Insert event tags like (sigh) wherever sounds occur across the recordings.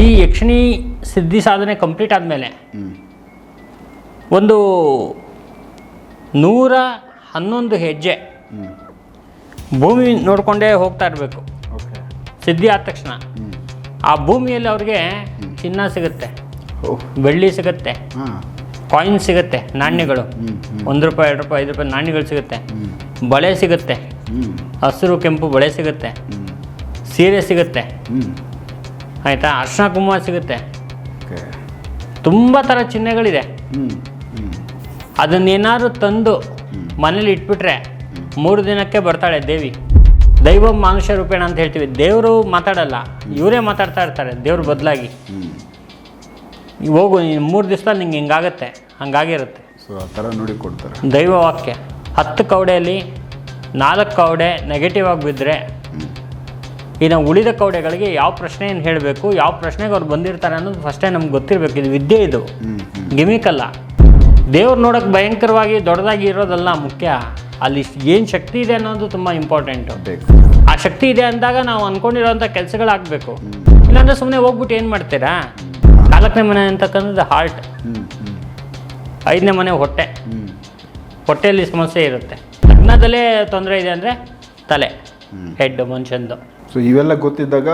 ಈ ಯಕ್ಷಿಣಿ ಸಿದ್ಧಿ ಸಾಧನೆ ಕಂಪ್ಲೀಟ್ ಆದಮೇಲೆ ಒಂದು ನೂರ ಹನ್ನೊಂದು ಹೆಜ್ಜೆ ಭೂಮಿ ನೋಡಿಕೊಂಡೇ ಹೋಗ್ತಾ ಇರಬೇಕು. ಸಿದ್ಧಿ ಆದ ತಕ್ಷಣ ಆ ಭೂಮಿಯಲ್ಲಿ ಅವ್ರಿಗೆ ಚಿನ್ನ ಸಿಗುತ್ತೆ ಬೆಳ್ಳಿ ಸಿಗುತ್ತೆ ಕಾಯಿನ್ ಸಿಗುತ್ತೆ ನಾಣ್ಯಗಳು ಒಂದು ರೂಪಾಯಿ ಎರಡು ರೂಪಾಯಿ ಐದು ರೂಪಾಯಿ ನಾಣ್ಯಗಳು ಸಿಗುತ್ತೆ. ಬಳೆ ಸಿಗುತ್ತೆ ಹಸಿರು ಕೆಂಪು ಬಳೆ ಸಿಗುತ್ತೆ ಸೀರೆ ಸಿಗುತ್ತೆ. ಆಯಿತಾ? ಅರ್ಶಿನ ಕುಂಕುಮ ಸಿಗುತ್ತೆ. ತುಂಬ ಥರ ಚಿಹ್ನೆಗಳಿದೆ. ಅದನ್ನೇನಾದ್ರು ತಂದು ಮನೇಲಿ ಇಟ್ಬಿಟ್ರೆ ಮೂರು ದಿನಕ್ಕೆ ಬರ್ತಾಳೆ ದೇವಿ. ದೈವ ಮಾನುಷ್ಯ ರೂಪೇಣ ಅಂತ ಹೇಳ್ತೀವಿ. ದೇವರು ಮಾತಾಡಲ್ಲ ಇವರೇ ಮಾತಾಡ್ತಾ ಇರ್ತಾರೆ ದೇವ್ರ ಬದಲಾಗಿ. ಹೋಗು ನೀನು ಮೂರು ದಿವಸದಲ್ಲಿ ನಿಂಗೆ ಹಿಂಗಾಗತ್ತೆ ಹಂಗಾಗಿರುತ್ತೆ. ಸೊ ಆ ಥರ ನೋಡಿ ಕೊಡ್ತಾರೆ. ದೈವ ವಾಕ್ಯ ಹತ್ತು ಕವಡೆಯಲ್ಲಿ ನಾಲ್ಕು ಕವಡೆ ನೆಗೆಟಿವ್ ಆಗಿ ಬಿದ್ದರೆ ಇನ್ನು ಉಳಿದ ಕೌಡೆಗಳಿಗೆ ಯಾವ ಪ್ರಶ್ನೆ ಏನು ಹೇಳಬೇಕು ಯಾವ ಪ್ರಶ್ನೆಗೆ ಅವ್ರು ಬಂದಿರ್ತಾರೆ ಅನ್ನೋದು ಫಸ್ಟೇ ನಮ್ಗೆ ಗೊತ್ತಿರಬೇಕು. ಇದು ವಿದ್ಯೆ ಇದು. ಅಲ್ಲ. ದೇವ್ರು ನೋಡೋಕೆ ಭಯಂಕರವಾಗಿ ದೊಡ್ಡದಾಗಿ ಇರೋದಲ್ಲ ಮುಖ್ಯ ಅಲ್ಲಿ ಏನು ಶಕ್ತಿ ಇದೆ ಅನ್ನೋದು ತುಂಬ ಇಂಪಾರ್ಟೆಂಟು ಆ ಶಕ್ತಿ ಇದೆ ಅಂದಾಗ ನಾವು ಅಂದ್ಕೊಂಡಿರೋಂಥ ಕೆಲಸಗಳಾಗಬೇಕು ಇಲ್ಲಾಂದ್ರೆ ಸುಮ್ಮನೆ ಹೋಗ್ಬಿಟ್ಟು ಏನು ಮಾಡ್ತೀರಾ? ನಾಲ್ಕನೇ ಮನೆ ಅಂತಕ್ಕಂಥದ್ದು ಹಾರ್ಟ್ ಐದನೇ ಮನೆ ಹೊಟ್ಟೆ. ಹೊಟ್ಟೆಯಲ್ಲಿ ಸಮಸ್ಯೆ ಇರುತ್ತೆ. ಲಗ್ನದಲ್ಲೇ ತೊಂದರೆ ಇದೆ ಅಂದರೆ ತಲೆ ಹೆಡ್ ಮನುಷ್ಯಂದು ಸೊ ಇವೆಲ್ಲ ಗೊತ್ತಿದ್ದಾಗ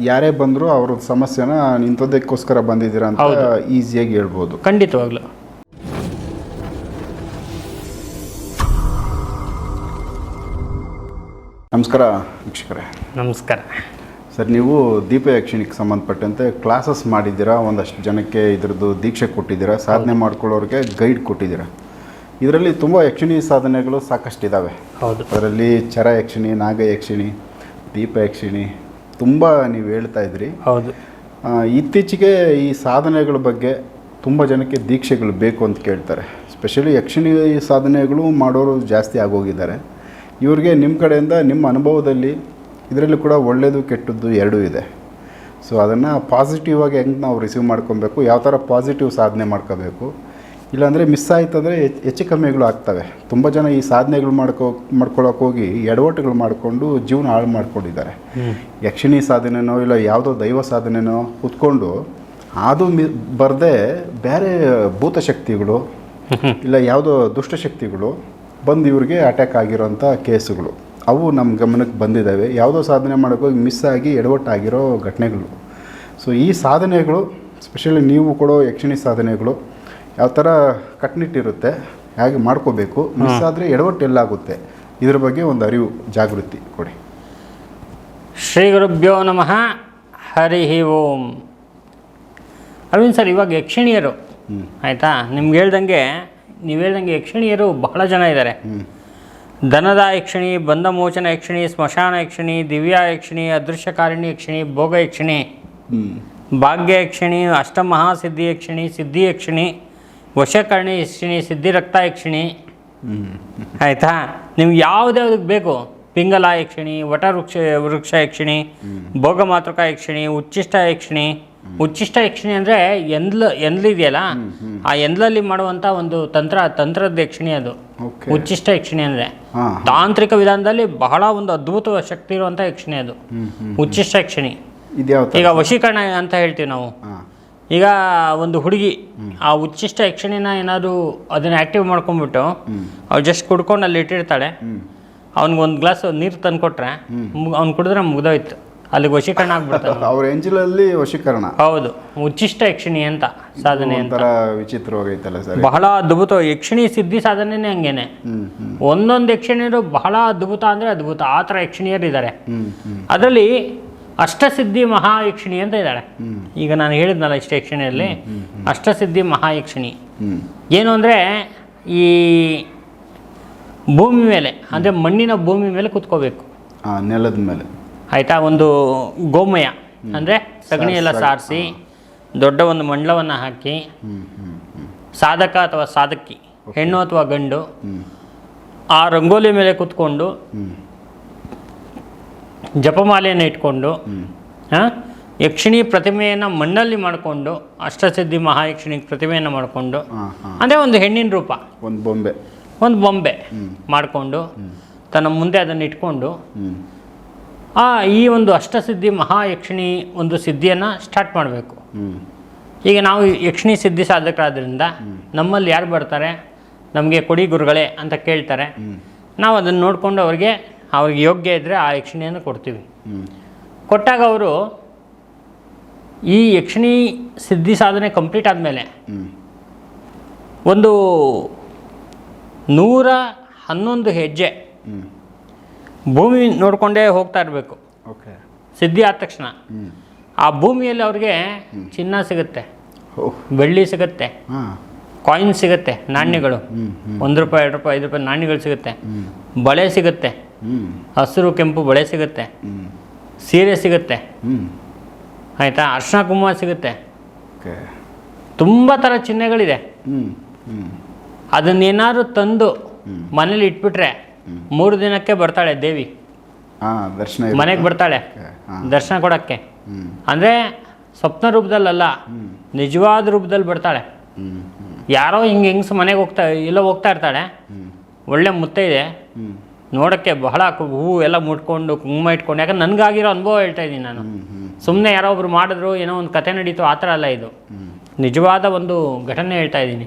ಯಾರೇ ಬಂದರೂ ಅವ್ರ ಸಮಸ್ಯೆನ ನಿಂತದಕ್ಕೋಸ್ಕರ ಬಂದಿದ್ದೀರಾ ಅಂತ ಹೌದು. ಈಸಿಯಾಗಿ ಹೇಳ್ಬೋದು. ಖಂಡಿತವಾಗ್ಲು. ನಮಸ್ಕಾರ ವೀಕ್ಷಕರೇ. ನಮಸ್ಕಾರ. ಸರ್ ನೀವು ದೀಪ ಯಕ್ಷಿಣಿಗೆ ಸಂಬಂಧಪಟ್ಟಂತೆ ಕ್ಲಾಸಸ್ ಮಾಡಿದ್ದೀರಾ? ಒಂದಷ್ಟು ಜನಕ್ಕೆ ಇದ್ರದ್ದು ದೀಕ್ಷೆ ಕೊಟ್ಟಿದ್ದೀರಾ? ಸಾಧನೆ ಮಾಡ್ಕೊಳ್ಳೋರಿಗೆ ಗೈಡ್ ಕೊಟ್ಟಿದ್ದೀರಾ? ಇದರಲ್ಲಿ ತುಂಬ ಯಕ್ಷಿಣಿ ಸಾಧನೆಗಳು ಸಾಕಷ್ಟಿದ್ದಾವೆ ಹೌದು. ಅದರಲ್ಲಿ ಚರ ಯಕ್ಷಿಣಿ ನಾಗ ಯಕ್ಷಿಣಿ ದೀಪ ಯಕ್ಷಿಣಿ ತುಂಬ ನೀವು ಹೇಳ್ತಾ ಇದ್ರಿ. ಹೌದು. ಇತ್ತೀಚೆಗೆ ಈ ಸಾಧನೆಗಳ ಬಗ್ಗೆ ತುಂಬ ಜನಕ್ಕೆ ದೀಕ್ಷೆಗಳು ಬೇಕು ಅಂತ ಕೇಳ್ತಾರೆ. ಸ್ಪೆಷಲಿ ಯಕ್ಷಿಣಿ ಸಾಧನೆಗಳು ಮಾಡೋರು ಜಾಸ್ತಿ ಆಗೋಗಿದ್ದಾರೆ. ಇವ್ರಿಗೆ ನಿಮ್ಮ ಕಡೆಯಿಂದ ನಿಮ್ಮ ಅನುಭವದಲ್ಲಿ ಇದರಲ್ಲಿ ಕೂಡ ಒಳ್ಳೆಯದು ಕೆಟ್ಟದ್ದು ಎರಡೂ ಇದೆ. ಸೊ ಅದನ್ನು ಪಾಸಿಟಿವ್ ಆಗಿ ಹೆಂಗೆ ನಾವು ರಿಸೀವ್ ಮಾಡ್ಕೊಬೇಕು ಯಾವ ಥರ ಪಾಸಿಟಿವ್ ಸಾಧನೆ ಮಾಡ್ಕೋಬೇಕು ಇಲ್ಲಾಂದರೆ ಮಿಸ್ ಆಯ್ತಂದರೆ ಹೆಚ್ಚು ಕಮ್ಮಿಗಳು ಆಗ್ತವೆ. ತುಂಬ ಜನ ಈ ಸಾಧನೆಗಳು ಮಾಡ್ಕೋ ಮಾಡ್ಕೊಳಕ್ಕೆ ಹೋಗಿ ಎಡವಟ್ಟುಗಳು ಮಾಡಿಕೊಂಡು ಜೀವನ ಹಾಳು ಮಾಡ್ಕೊಂಡಿದ್ದಾರೆ. ಯಕ್ಷಿಣಿ ಸಾಧನೆನೋ ಇಲ್ಲ ಯಾವುದೋ ದೈವ ಸಾಧನೆನೋ ಕೂತ್ಕೊಂಡು ಅದು ಮಿ ಬರದೆ ಬೇರೆ ಭೂತಶಕ್ತಿಗಳು (laughs) ಇಲ್ಲ ಯಾವುದೋ ದುಷ್ಟಶಕ್ತಿಗಳು ಬಂದು ಇವ್ರಿಗೆ ಅಟ್ಯಾಕ್ ಆಗಿರೋಂಥ ಕೇಸುಗಳು. ಅವು ನಮ್ಮ ಗಮನಕ್ಕೆ ಬಂದಿದ್ದಾವೆ. ಯಾವುದೋ ಸಾಧನೆ ಮಾಡೋಕ್ಕೋಗಿ ಮಿಸ್ ಆಗಿ ಎಡವಟ್ಟಾಗಿರೋ ಘಟನೆಗಳು. ಸೊ ಈ ಸಾಧನೆಗಳು ಸ್ಪೆಷಲಿ ನೀವು ಕೊಡೋ ಯಕ್ಷಿಣಿ ಸಾಧನೆಗಳು ಯಾವ ಥರ ಕಟ್ನಿಟ್ಟಿರುತ್ತೆ ಹೇಗೆ ಮಾಡ್ಕೋಬೇಕು ಮಿಸ್ ಆದರೆ ಎಡವಟ್ಟು ಎಲ್ಲಾಗುತ್ತೆ. ಇದ್ರ ಬಗ್ಗೆ ಒಂದು ಅರಿವು ಜಾಗೃತಿ ಕೊಡಿ. ಶ್ರೀ ಗುರುಭ್ಯೋ ನಮಃ ಹರಿ ಓಂ. ಅರವಿಂದ್ ಸರ್ ಇವಾಗ ಯಕ್ಷಿಣಿಯರು ಆಯಿತಾ? ನಿಮ್ಗೆ ಹೇಳ್ದಂಗೆ ನೀವು ಹೇಳ್ದಂಗೆ ಯಕ್ಷಿಣಿಯರು ಬಹಳ ಜನ ಇದ್ದಾರೆ ದನದ ಯಕ್ಷಿಣಿ ಬಂಧ ಮೋಚನ ಯಕ್ಷಿಣಿ ಸ್ಮಶಾನ ಯಕ್ಷಿಣಿ ದಿವ್ಯ ಯಕ್ಷಿಣಿ ಅದೃಶ್ಯಕಾರಿಣಿ ಯಕ್ಷಿಣಿ ಭೋಗ ಯಕ್ಷಿಣಿ ಭಾಗ್ಯ ಯಕ್ಷಿಣಿ ಅಷ್ಟಮಹಾಸಿದ್ಧಿ ಯಕ್ಷಿಣಿ ಸಿದ್ಧಿ ಯಕ್ಷಿಣಿ ವಶಕರ್ಣಿ ಯಕ್ಷಿಣಿ ಸಿದ್ಧಿರಕ್ತ ಇಕ್ಷಿಣಿ ಆಯಿತಾ? ನಿಮ್ಗೆ ಯಾವುದ್ಯಾವ್ದಕ್ಕೆ ಬೇಕು. ಪಿಂಗಲ ಯಕ್ಷಿಣಿ ವಟ ವೃಕ್ಷ ವೃಕ್ಷ ಯಕ್ಷಿಣಿ ಭೋಗ ಮಾತೃಕ ಯಕ್ಷಿಣಿ ಉಚ್ಚಿಷ್ಟ ಯಕ್ಷಿಣಿ ಉಚ್ಚಿಷ್ಟ ಯಕ್ಷಿಣಿ ಅಂದರೆ ಎಂದ್ಲು ಎಂದ್ಲಿದೆಯಲ್ಲ ಆ ಎಂದ್ಲಲ್ಲಿ ಮಾಡುವಂಥ ಒಂದು ತಂತ್ರ ತಂತ್ರದ ಯಕ್ಷಿಣಿ ಅದು. ಉಚ್ಚಿಷ್ಟ ಯಕ್ಷಿಣಿ ಅಂದರೆ. ತಾಂತ್ರಿಕ ವಿಧಾನದಲ್ಲಿ ಬಹಳ ಒಂದು ಅದ್ಭುತ ಶಕ್ತಿ ಇರುವಂಥ ಯಕ್ಷಿಣಿ ಅದು. ಉಚ್ಚಿಷ್ಟ ಯಕ್ಷಿಣಿ ಈಗ ವಶೀಕರಣ ಅಂತ ಹೇಳ್ತೀವಿ ನಾವು. ಈಗ ಒಂದು ಹುಡುಗಿ ಆ ಉಚ್ಚಿಷ್ಟ ಯಕ್ಷಣಿನ ಏನಾದರೂ ಅದನ್ನ ಆ್ಯಕ್ಟಿವ್ ಮಾಡ್ಕೊಂಡ್ಬಿಟ್ಟು ಅವ್ರು ಜಸ್ಟ್ ಕುಡ್ಕೊಂಡು ಅಲ್ಲಿ ಇಟ್ಟಿರ್ತಾಳೆ. ಹ್ಞೂ ಅವ್ನಿಗೆ ಒಂದು ಗ್ಲಾಸ್ ನೀರು ತಂದ್ಕೊಟ್ರೆ ಅವ್ನು ಕುಡಿದ್ರೆ ಮುಗ್ದೋಯ್ತು. ಅಲ್ಲಿಗೆ ವಶೀಕರಣ ಆಗ್ಬಿಡ್ತಾರೆ (laughs) ಅವ್ರ ಎಂಜಿಲಲ್ಲಿ ವಶೀಕರಣ. ಹೌದು. ಉಚ್ಚಿಷ್ಟ ಯಕ್ಷಿಣಿ ಅಂತ ಸಾಧನೆ ಅಂತ. ವಿಚಿತ್ರವಾಗೈತಲ್ಲ ಸರ್. ಬಹಳ ಅದ್ಭುತ. ಯಕ್ಷಿಣಿ ಸಿದ್ಧಿ ಸಾಧನೆನೇ ಹಂಗೇನೆ. ಒಂದೊಂದು ಯಕ್ಷಿಣಿಯರು ಬಹಳ ಅದ್ಭುತ ಅಂದ್ರೆ ಅದ್ಭುತ. ಆ ಥರ ಯಕ್ಷಿಣಿಯರು ಇದ್ದಾರೆ ಅದರಲ್ಲಿ ಅಷ್ಟಸಿದ್ಧಿ ಮಹಾಯಕ್ಷಿಣಿ ಅಂತ ಇದ್ದಾಳೆ. ಈಗ ನಾನು ಹೇಳಿದ್ನಲ್ಲ ಇಷ್ಟ ಯಕ್ಷಣಿಯಲ್ಲಿ ಅಷ್ಟಸಿದ್ಧಿ ಮಹಾಯಕ್ಷಿಣಿ. ಏನು ಅಂದರೆ ಈ ಭೂಮಿ ಮೇಲೆ ಅಂದರೆ ಮಣ್ಣಿನ ಭೂಮಿ ಮೇಲೆ ಕುತ್ಕೋಬೇಕು. ನೆಲದ ಮೇಲೆ. ಆಯಿತಾ ಒಂದು ಗೋಮಯ ಅಂದರೆ ಸಗಣಿ ಎಲ್ಲ ಸಾರಿಸಿ ದೊಡ್ಡ ಒಂದು ಮಂಡಲವನ್ನು ಹಾಕಿ ಸಾಧಕ ಅಥವಾ ಸಾಧಕಿ ಹೆಣ್ಣು ಅಥವಾ ಗಂಡು ಆ ರಂಗೋಲಿ ಮೇಲೆ ಕುತ್ಕೊಂಡು ಜಪಮಾಲೆಯನ್ನು ಇಟ್ಕೊಂಡು ಯಕ್ಷಿಣಿ ಪ್ರತಿಮೆಯನ್ನು ಮಣ್ಣಲ್ಲಿ ಮಾಡಿಕೊಂಡು ಅಷ್ಟಸಿದ್ಧಿ ಮಹಾಯಕ್ಷಿಣಿ ಪ್ರತಿಮೆಯನ್ನು ಮಾಡಿಕೊಂಡು ಅಂದರೆ ಒಂದು ಹೆಣ್ಣಿನ ರೂಪ. ಒಂದು ಬೊಂಬೆ. ಒಂದು ಬೊಂಬೆ. ಮಾಡಿಕೊಂಡು ತನ್ನ ಮುಂದೆ ಅದನ್ನು ಇಟ್ಕೊಂಡು ಆ ಈ ಒಂದು ಅಷ್ಟಸಿದ್ಧಿ ಮಹಾಯಕ್ಷಿಣಿ ಒಂದು ಸಿದ್ಧಿಯನ್ನು ಸ್ಟಾರ್ಟ್ ಮಾಡಬೇಕು. ಈಗ ನಾವು ಯಕ್ಷಿಣಿ ಸಿದ್ಧಿ ಸಾಧಕರಾದ್ರಿಂದ ನಮ್ಮಲ್ಲಿ ಯಾರು ಬರ್ತಾರೆ? ನಮಗೆ ಕೊಡಿ ಗುರುಗಳೇ ಅಂತ ಕೇಳ್ತಾರೆ. ನಾವು ಅದನ್ನು ನೋಡಿಕೊಂಡು ಅವ್ರಿಗೆ ಅವ್ರಿಗೆ ಯೋಗ್ಯ ಇದ್ದರೆ ಆ ಯಕ್ಷಿಣಿಯನ್ನು ಕೊಡ್ತೀವಿ. ಕೊಟ್ಟಾಗ ಅವರು ಈ ಯಕ್ಷಿಣಿ ಸಿದ್ಧಿ ಸಾಧನೆ ಕಂಪ್ಲೀಟ್ ಆದಮೇಲೆ ಒಂದು ನೂರ ಹನ್ನೊಂದು ಹೆಜ್ಜೆ ಭೂಮಿ ನೋಡಿಕೊಂಡೇ ಹೋಗ್ತಾ ಇರಬೇಕು. ಓಕೆ. ಸಿದ್ಧಿ ಆದ ತಕ್ಷಣ ಆ ಭೂಮಿಯಲ್ಲಿ ಅವ್ರಿಗೆ ಚಿನ್ನ ಸಿಗುತ್ತೆ ಬೆಳ್ಳಿ ಸಿಗುತ್ತೆ. ಕಾಯಿನ್ ಸಿಗುತ್ತೆ ನಾಣ್ಯಗಳು. ಒಂದು ರೂಪಾಯಿ ಎರಡು ರೂಪಾಯಿ ಐದು ರೂಪಾಯಿ ನಾಣ್ಯಗಳು ಸಿಗುತ್ತೆ. ಬಳೆ ಸಿಗುತ್ತೆ. ಹಸಿರು ಕೆಂಪು ಬಳೆ ಸಿಗುತ್ತೆ. ಸೀರೆ ಸಿಗುತ್ತೆ. ಆಯಿತಾ? ಅರ್ಶಿನ ಕುಂಕುಮ ಸಿಗುತ್ತೆ. ತುಂಬ ಥರ ಚಿಹ್ನೆಗಳಿದೆ. ಅದನ್ನೇನಾದ್ರೂ ತಂದು. ಮನೇಲಿ ಇಟ್ಬಿಟ್ರೆ ಮೂರು ದಿನಕ್ಕೆ ಬರ್ತಾಳೆ ದೇವಿ. ದರ್ಶನ ಮನೆಗೆ ಬರ್ತಾಳೆ. ದರ್ಶನ ಕೊಡೋಕ್ಕೆ. ಅಂದರೆ ಸ್ವಪ್ನ ರೂಪದಲ್ಲಲ್ಲ ನಿಜವಾದ ರೂಪದಲ್ಲಿ ಬರ್ತಾಳೆ. ಯಾರೋ ಹಿಂಗೆ ಹೆಂಗ್ಸ್ ಮನೆಗೆ ಹೋಗ್ತಾ ಎಲ್ಲ ಹೋಗ್ತಾ ಇರ್ತಾಳೆ. ಒಳ್ಳೆ ಮುತ್ತೆ ಇದೆ. ನೋಡೋಕ್ಕೆ ಬಹಳ ಹೂವು ಎಲ್ಲ ಮುಟ್ಕೊಂಡು ಕುಂಕುಮ ಇಟ್ಕೊಂಡು ಯಾಕಂದ್ರೆ ನನಗಾಗಿರೋ ಅನುಭವ ಹೇಳ್ತಾ ಇದ್ದೀನಿ ನಾನು. ಸುಮ್ಮನೆ ಯಾರೋ ಒಬ್ರು ಮಾಡಿದ್ರು ಏನೋ ಒಂದು ಕತೆ ನಡೀತು ಆ ಥರ ಅಲ್ಲ ಇದು. ನಿಜವಾದ ಒಂದು ಘಟನೆ ಹೇಳ್ತಾ ಇದ್ದೀನಿ.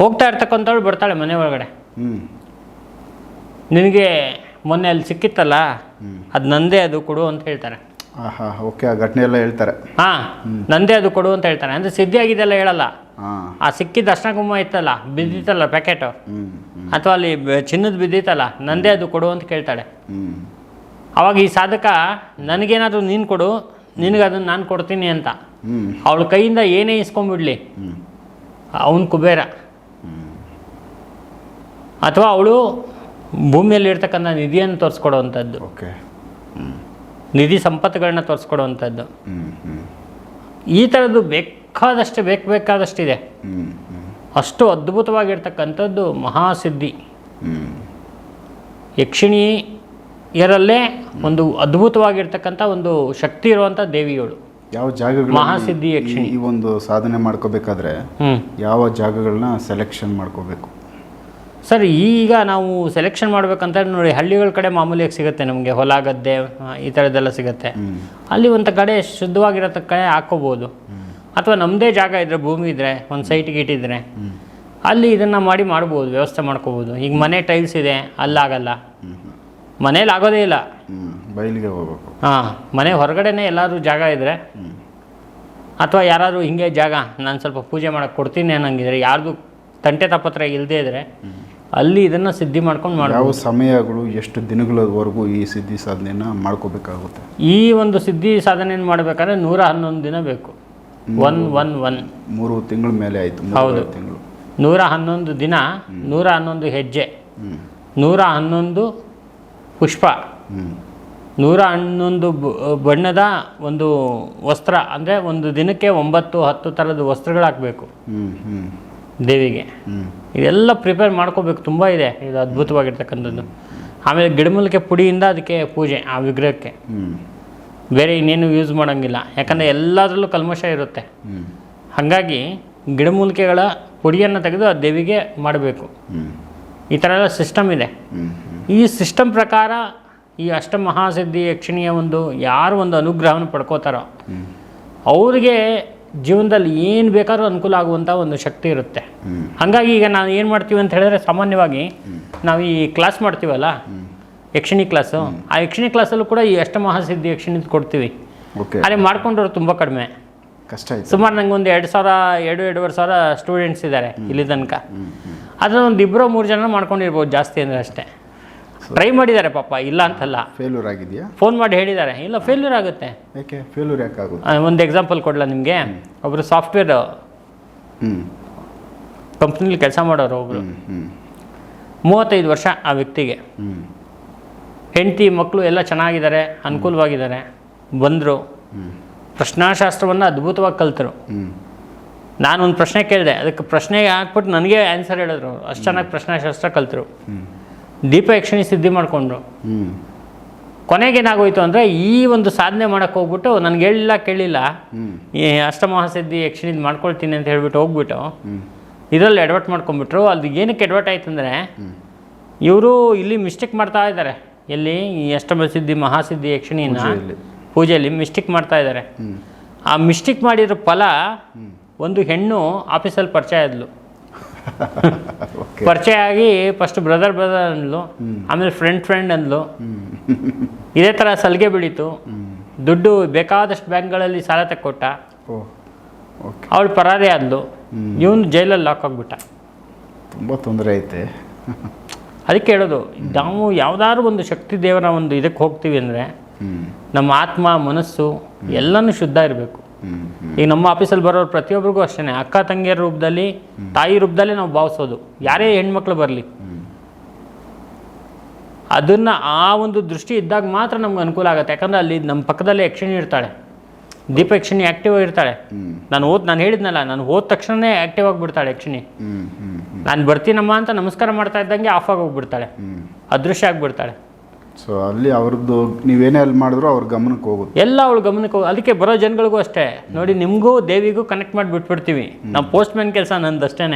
ಹೋಗ್ತಾ ಇರ್ತಕ್ಕಂಥವ್ಳು ಬರ್ತಾಳೆ ಮನೆ ಒಳಗಡೆ. ನಿನಗೆ ಮೊನ್ನೆ ಅಲ್ಲಿ ಸಿಕ್ಕಿತ್ತಲ್ಲ. ಅದು ನಂದೇ ಅದು ಕೊಡು ಅಂತ ಹೇಳ್ತಾರೆ. ಓಕೆ ಆ ಘಟನೆ ಎಲ್ಲ ಹೇಳ್ತಾರೆ. ಹಾಂ ನಂದೇ ಅದು ಕೊಡು ಅಂತ ಹೇಳ್ತಾರೆ. ಅಂದರೆ ಸಿದ್ಧಿ ಆಗಿದ್ದೆಲ್ಲ ಹೇಳಲ್ಲ. ಆ ಸಿಕ್ಕಿದ ಅರ್ಶನ ಕುಂಕುಮ ಇತ್ತಲ್ಲ ಬಿದ್ದಿತ್ತಲ್ಲ ಪ್ಯಾಕೆಟು ಅಥವಾ ಅಲ್ಲಿ ಚಿನ್ನದ ಬಿದ್ದಿತ್ತಲ್ಲ ನಂದೇ ಅದು ಕೊಡು ಅಂತ ಕೇಳ್ತಾಳೆ. ಅವಾಗ ಈ ಸಾಧಕ ನನಗೇನಾದರೂ ನೀನು ಕೊಡು ನಿನಗೆ ಅದನ್ನು ನಾನು ಕೊಡ್ತೀನಿ ಅಂತ. ಅವಳ ಕೈಯಿಂದ ಏನೇ ಇಸ್ಕೊಂಡ್ಬಿಡ್ಲಿ. ಅವನ ಕುಬೇರ. ಅಥವಾ ಅವಳು ಭೂಮಿಯಲ್ಲಿ ಇರ್ತಕ್ಕಂಥ ನಿಧಿಯನ್ನು ತೋರಿಸ್ಕೊಡುವಂಥದ್ದು. ಓಕೆ. ನಿಧಿ ಸಂಪತ್ತುಗಳನ್ನ ತೋರಿಸ್ಕೊಡುವಂಥದ್ದು. ಈ ಥರದ್ದು ಬೇಕಾದಷ್ಟು ಬೇಕು ಬೇಕಾದಷ್ಟಿದೆ. ಅಷ್ಟು ಅದ್ಭುತವಾಗಿರ್ತಕ್ಕಂಥದ್ದು ಮಹಾಸಿದ್ಧಿ. ಯಕ್ಷಿಣಿ ಯಕ್ಷಿಣಿಯರಲ್ಲೇ ಒಂದು ಅದ್ಭುತವಾಗಿರ್ತಕ್ಕಂಥ ಒಂದು ಶಕ್ತಿ ಇರುವಂಥ ದೇವಿಯೋಳು. ಯಾವ ಜಾಗಗಳು ಮಹಾಸಿದ್ಧಿ ಯಕ್ಷಿಣಿ. ಈ ಒಂದು ಸಾಧನೆ ಮಾಡ್ಕೋಬೇಕಾದ್ರೆ ಯಾವ ಜಾಗಗಳನ್ನ ಸೆಲೆಕ್ಷನ್ ಮಾಡ್ಕೋಬೇಕು? ಸರ್ ಈಗ ನಾವು ಸೆಲೆಕ್ಷನ್ ಮಾಡ್ಬೇಕಂತ ನೋಡಿ ಹಳ್ಳಿಗಳ ಕಡೆ ಮಾಮೂಲಿಯಾಗಿ ಸಿಗುತ್ತೆ ನಮಗೆ ಹೊಲ ಗದ್ದೆ ಈ ಥರದ್ದೆಲ್ಲ ಸಿಗುತ್ತೆ. ಅಲ್ಲಿ ಒಂದು ಕಡೆ ಶುದ್ಧವಾಗಿರತಕ್ಕ ಕಡೆ ಹಾಕ್ಕೋಬೋದು ಅಥವಾ ನಮ್ಮದೇ ಜಾಗ ಇದ್ದರೆ ಭೂಮಿ ಇದ್ದರೆ ಒಂದು ಸೈಟ್ಗೆ ಇಟ್ಟಿದ್ರೆ ಅಲ್ಲಿ ಇದನ್ನು ಮಾಡಿ ಮಾಡ್ಬೋದು ವ್ಯವಸ್ಥೆ ಮಾಡ್ಕೋಬೋದು. ಈಗ ಮನೆ ಟೈಲ್ಸ್ ಇದೆ ಅಲ್ಲಾಗಲ್ಲ. ಮನೇಲಿ ಆಗೋದೇ ಇಲ್ಲ. ಬಯಲಿಗೆ ಹೋಗ್ಬೇಕು. ಹಾಂ ಮನೆ ಹೊರಗಡೆನೇ ಎಲ್ಲಾದರೂ ಜಾಗ ಇದ್ದರೆ ಅಥವಾ ಯಾರಾದರೂ ಹಿಂಗೆ ಜಾಗ ನಾನು ಸ್ವಲ್ಪ ಪೂಜೆ ಮಾಡೋಕ್ಕೆ ಕೊಡ್ತೀನಿ ಅನ್ನಂಗಿದ್ರೆ ಯಾರ್ದು ತಂಟೆ ತಪ್ಪತ್ರ ಇಲ್ಲದೇ ಇದ್ದರೆ ಅಲ್ಲಿ ಇದನ್ನು ಸಿದ್ಧಿ ಮಾಡ್ಕೊಂಡು ಯಾವ ಮಾಡ್ಬೋದು ಸಮಯಗಳು ಎಷ್ಟು ದಿನಗಳವರೆಗೂ ಈ ಸಿದ್ಧಿ ಸಾಧನೆಯನ್ನು ಮಾಡ್ಕೋಬೇಕಾಗುತ್ತೆ? ಈ ಒಂದು ಸಿದ್ಧಿ ಸಾಧನೆಯನ್ನು ಮಾಡಬೇಕಾದ್ರೆ ನೂರ ಹನ್ನೊಂದು ದಿನ ಬೇಕು. ಒನ್ ಒನ್ ಒನ್ ಮೂರು ತಿಂಗಳ ಮೇಲೆ ಆಯಿತು ಹೌದು. ತಿಂಗಳು. ನೂರ ಹನ್ನೊಂದು ದಿನ ನೂರ ಹನ್ನೊಂದು ಹೆಜ್ಜೆ. ನೂರ ಹನ್ನೊಂದು ಪುಷ್ಪ. ನೂರ ಹನ್ನೊಂದು ಬಣ್ಣದ ಒಂದು ವಸ್ತ್ರ ಅಂದರೆ ಒಂದು ದಿನಕ್ಕೆ ಒಂಬತ್ತು ಹತ್ತು ಥರದ ವಸ್ತ್ರಗಳು ಹಾಕಬೇಕು. ದೇವಿಗೆ. ಇದೆಲ್ಲ ಪ್ರಿಪೇರ್ ಮಾಡ್ಕೋಬೇಕು ತುಂಬ ಇದೆ. ಇದು ಅದ್ಭುತವಾಗಿರ್ತಕ್ಕಂಥದ್ದು. ಆಮೇಲೆ ಗಿಡಮೂಲಿಕೆ ಪುಡಿಯಿಂದ ಅದಕ್ಕೆ ಪೂಜೆ ಆ ವಿಗ್ರಹಕ್ಕೆ. ಬೇರೆ ಇನ್ನೇನು ಯೂಸ್ ಮಾಡೋಂಗಿಲ್ಲ. ಯಾಕಂದರೆ ಎಲ್ಲದರಲ್ಲೂ ಕಲ್ಮಶ ಇರುತ್ತೆ. ಹಾಗಾಗಿ ಗಿಡಮೂಲಿಕೆಗಳ ಪುಡಿಯನ್ನು ತೆಗೆದು ಆ ದೇವಿಗೆ ಮಾಡಬೇಕು. ಈ ಥರ ಎಲ್ಲ ಸಿಸ್ಟಮ್ ಇದೆ. ಈ ಸಿಸ್ಟಮ್ ಪ್ರಕಾರ ಈ ಅಷ್ಟಮಹಾಸಿದ್ಧಿ ಯಕ್ಷಿಣಿಯ ಒಂದು ಯಾರು ಒಂದು ಅನುಗ್ರಹವನ್ನು ಪಡ್ಕೋತಾರೋ ಅವ್ರಿಗೆ ಜೀವನದಲ್ಲಿ ಏನು ಬೇಕಾದ್ರೂ ಅನುಕೂಲ ಆಗುವಂಥ ಒಂದು ಶಕ್ತಿ ಇರುತ್ತೆ. ಹಾಗಾಗಿ ಈಗ ನಾವು ಏನು ಮಾಡ್ತೀವಿ ಅಂತ ಹೇಳಿದ್ರೆ ಸಾಮಾನ್ಯವಾಗಿ ನಾವು ಈ ಕ್ಲಾಸ್ ಮಾಡ್ತೀವಲ್ಲ ಯಕ್ಷಿಣಿ ಕ್ಲಾಸು. ಆ ಯಕ್ಷಿಣಿ ಕ್ಲಾಸಲ್ಲೂ ಕೂಡ ಈ ಅಷ್ಟಮಹಾಸಿದ್ಧಿ ಯಕ್ಷಿಣಿ ಕೊಡ್ತೀವಿ. ಓಕೆ. ಅಲ್ಲಿ ಮಾಡ್ಕೊಂಡವ್ರು ತುಂಬ ಕಡಿಮೆ. ಕಷ್ಟ ಆಯ್ತು. ಸುಮಾರು ನಂಗೆ ಒಂದು ಎರಡು ಸಾವಿರ ಎರಡು ಎರಡೂವರೆ ಸಾವಿರ ಸ್ಟೂಡೆಂಟ್ಸ್ ಇದ್ದಾರೆ ಇಲ್ಲಿ ತನಕ. ಅದನ್ನ ಒಂದು ಇಬ್ಬರು ಮೂರು ಜನ ಮಾಡ್ಕೊಂಡಿರ್ಬೋದು ಜಾಸ್ತಿ ಅಂದರೆ ಅಷ್ಟೇ. ಟ್ರೈ ಮಾಡಿದ್ದಾರೆ ಪಾಪ ಇಲ್ಲ ಅಂತಲ್ಲ. ಫೇಲ್ಯೂರ್ ಆಗಿದೆಯಾ? ಫೋನ್ ಮಾಡಿ ಹೇಳಿದ್ದಾರೆ. ಇಲ್ಲ ಫೇಲ್ಯೂರ್ ಆಗುತ್ತೆ. ಯಾಕೆ ಫೇಲ್ಯೂರ್ ಯಾಕೆ ಆಗುತ್ತೆ? ಒಂದು ಎಕ್ಸಾಂಪಲ್ ಕೊಡಲ ನಿಮಗೆ? ಒಬ್ಬರು ಸಾಫ್ಟ್ವೇರ್ ಕಂಪ್ನಿಲಿ ಕೆಲಸ ಮಾಡೋರು ಒಬ್ಬರು ಮೂವತ್ತೈದು ವರ್ಷ ಆ ವ್ಯಕ್ತಿಗೆ. ಹೆಂಡತಿ ಮಕ್ಕಳು ಎಲ್ಲ ಚೆನ್ನಾಗಿದ್ದಾರೆ, ಅನುಕೂಲವಾಗಿದ್ದಾರೆ, ಬಂದರು. ಪ್ರಶ್ನಾಶಾಸ್ತ್ರವನ್ನು ಅದ್ಭುತವಾಗಿ ಕಲಿತರು. ನಾನೊಂದು ಪ್ರಶ್ನೆ ಕೇಳಿದೆ. ಅದಕ್ಕೆ ಪ್ರಶ್ನೆಗೆ ಹಾಕ್ಬಿಟ್ಟು ನನಗೆ ಆನ್ಸರ್ ಹೇಳಿದ್ರು. ಅಷ್ಟು ಚೆನ್ನಾಗಿ ಪ್ರಶ್ನಾಶಾಸ್ತ್ರ ಕಲಿತರು. ದೀಪ ಯಕ್ಷಿಣಿ ಸಿದ್ಧಿ ಮಾಡಿಕೊಂಡ್ರು. ಕೊನೆಗೇನಾಗೋಯ್ತು ಅಂದರೆ ಈ ಒಂದು ಸಾಧನೆ ಮಾಡೋಕ್ಕೆ ಹೋಗ್ಬಿಟ್ಟು ನನಗೆ ಹೇಳಿಲ್ಲ, ಕೇಳಿಲ್ಲ. ಈ ಅಷ್ಟಮಹಾಸಿದ್ಧಿ ಯಕ್ಷಿಣಿದ್ ಮಾಡ್ಕೊಳ್ತೀನಿ ಅಂತ ಹೇಳ್ಬಿಟ್ಟು ಹೋಗ್ಬಿಟ್ಟು ಇದರಲ್ಲಿ ಎಡವಟ್ ಮಾಡ್ಕೊಂಡ್ಬಿಟ್ರು. ಅದು ಏನಕ್ಕೆ ಎಡವಟ್ ಆಯ್ತು ಅಂದರೆ ಇವರು ಇಲ್ಲಿ ಮಿಸ್ಟೇಕ್ ಮಾಡ್ತಾ ಇದ್ದಾರೆ. ಎಲ್ಲಿ ಈ ಅಷ್ಟಮ ಸಿದ್ಧಿ ಮಹಾಸಿದ್ಧಿ ಯಕ್ಷಿಣಿನ ಪೂಜೆಯಲ್ಲಿ. ಮಿಸ್ಟೇಕ್ ಮಾಡ್ತಾ ಇದ್ದಾರೆ ಆ ಮಿಸ್ಟೇಕ್ ಮಾಡಿರೋ ಫಲ ಒಂದು ಹೆಣ್ಣು ಆಫೀಸಲ್ಲಿ ಪರಿಚಯ ಆದ್ಲು. (laughs) ಪರಿಚಯ ಆಗಿ ಫಸ್ಟ್ ಬ್ರದರ್ ಬ್ರದರ್ ಅಂದ್ಲು. ಆಮೇಲೆ ಫ್ರೆಂಡ್ ಫ್ರೆಂಡ್ ಅಂದ್ಲು. ಇದೇ ಥರ ಸಲಿಗೆ ಬೆಳೀತು. ದುಡ್ಡು ಬೇಕಾದಷ್ಟು ಬ್ಯಾಂಕ್ಗಳಲ್ಲಿ ಸಾಲ ತಕ್ಕೊಟ್ಟ. ಅವಳು ಪರಾರಿ ಆದ್ಲು. ಇವನು ಜೈಲಲ್ಲಿ ಲಾಕ್ ಆಗ್ಬಿಟ್ಟ. ತುಂಬ ತೊಂದರೆ ಐತೆ. ಅದಕ್ಕೆ ಹೇಳೋದು, ನಾವು ಯಾವ್ದಾದ್ರು ಒಂದು ಶಕ್ತಿ ದೇವರ ಒಂದು ಇದಕ್ಕೆ ಹೋಗ್ತೀವಿ ಅಂದರೆ ನಮ್ಮ ಆತ್ಮ, ಮನಸ್ಸು ಎಲ್ಲನೂ ಶುದ್ಧ ಇರಬೇಕು. ಈಗ ನಮ್ಮ ಆಫೀಸಲ್ಲಿ ಬರೋರು ಪ್ರತಿಯೊಬ್ಬರಿಗೂ ಅಷ್ಟೇ ಅಕ್ಕ, ತಂಗಿಯರ ರೂಪದಲ್ಲಿ, ತಾಯಿ ರೂಪದಲ್ಲಿ ನಾವು ಭಾವಿಸೋದು. ಯಾರೇ ಹೆಣ್ಮಕ್ಳು ಬರಲಿ. ಅದನ್ನು ಆ ಒಂದು ದೃಷ್ಟಿ ಇದ್ದಾಗ ಮಾತ್ರ ನಮ್ಗೆ ಅನುಕೂಲ ಆಗುತ್ತೆ. ಯಾಕಂದ್ರೆ ಅಲ್ಲಿ ನಮ್ಮ ಪಕ್ಕದಲ್ಲಿ ಯಕ್ಷಿಣಿ ಇರ್ತಾಳೆ. ದೀಪ ಯಕ್ಷಿಣಿ ಆ್ಯಕ್ಟಿವ್ ಆಗಿರ್ತಾಳೆ. ನಾನು ಓದ್ ನಾನು ಹೇಳಿದ್ನಲ್ಲ ನಾನು ಹೋದ ತಕ್ಷಣನೇ ಆಕ್ಟಿವ್ ಆಗಿಬಿಡ್ತಾಳೆ ಯಕ್ಷಿಣಿ ನಾನು ಬರ್ತೀನಮ್ಮ ಅಂತ ನಮಸ್ಕಾರ ಮಾಡ್ತಾ ಇದ್ದಂಗೆ ಆಫ್ ಆಗಿ ಹೋಗ್ಬಿಡ್ತಾಳೆ. ಹ್ಞೂ ಅದೃಶ್ಯ ಆಗಿಬಿಡ್ತಾಳೆ. ಸೊ ಅಲ್ಲಿ ಅವ್ರದ್ದು ನೀವೇನೇ ಅಲ್ಲಿ ಮಾಡಿದ್ರು ಅವ್ರ ಗಮನಕ್ಕೆ ಹೋಗುತ್ತೆ. ಎಲ್ಲ ಅವಳು ಗಮನಕ್ಕೆ ಹೋಗು ಅದಕ್ಕೆ ಬರೋ ಜನಗಳಿಗೂ ಅಷ್ಟೇ. ನೋಡಿ ನಿಮಗೂ ದೇವಿಗೂ ಕನೆಕ್ಟ್ ಮಾಡಿ ಬಿಟ್ಬಿಡ್ತೀವಿ ನಾವು ಪೋಸ್ಟ್ ಮ್ಯಾನ್ ಕೆಲಸ ನಂದು ಅಷ್ಟೇ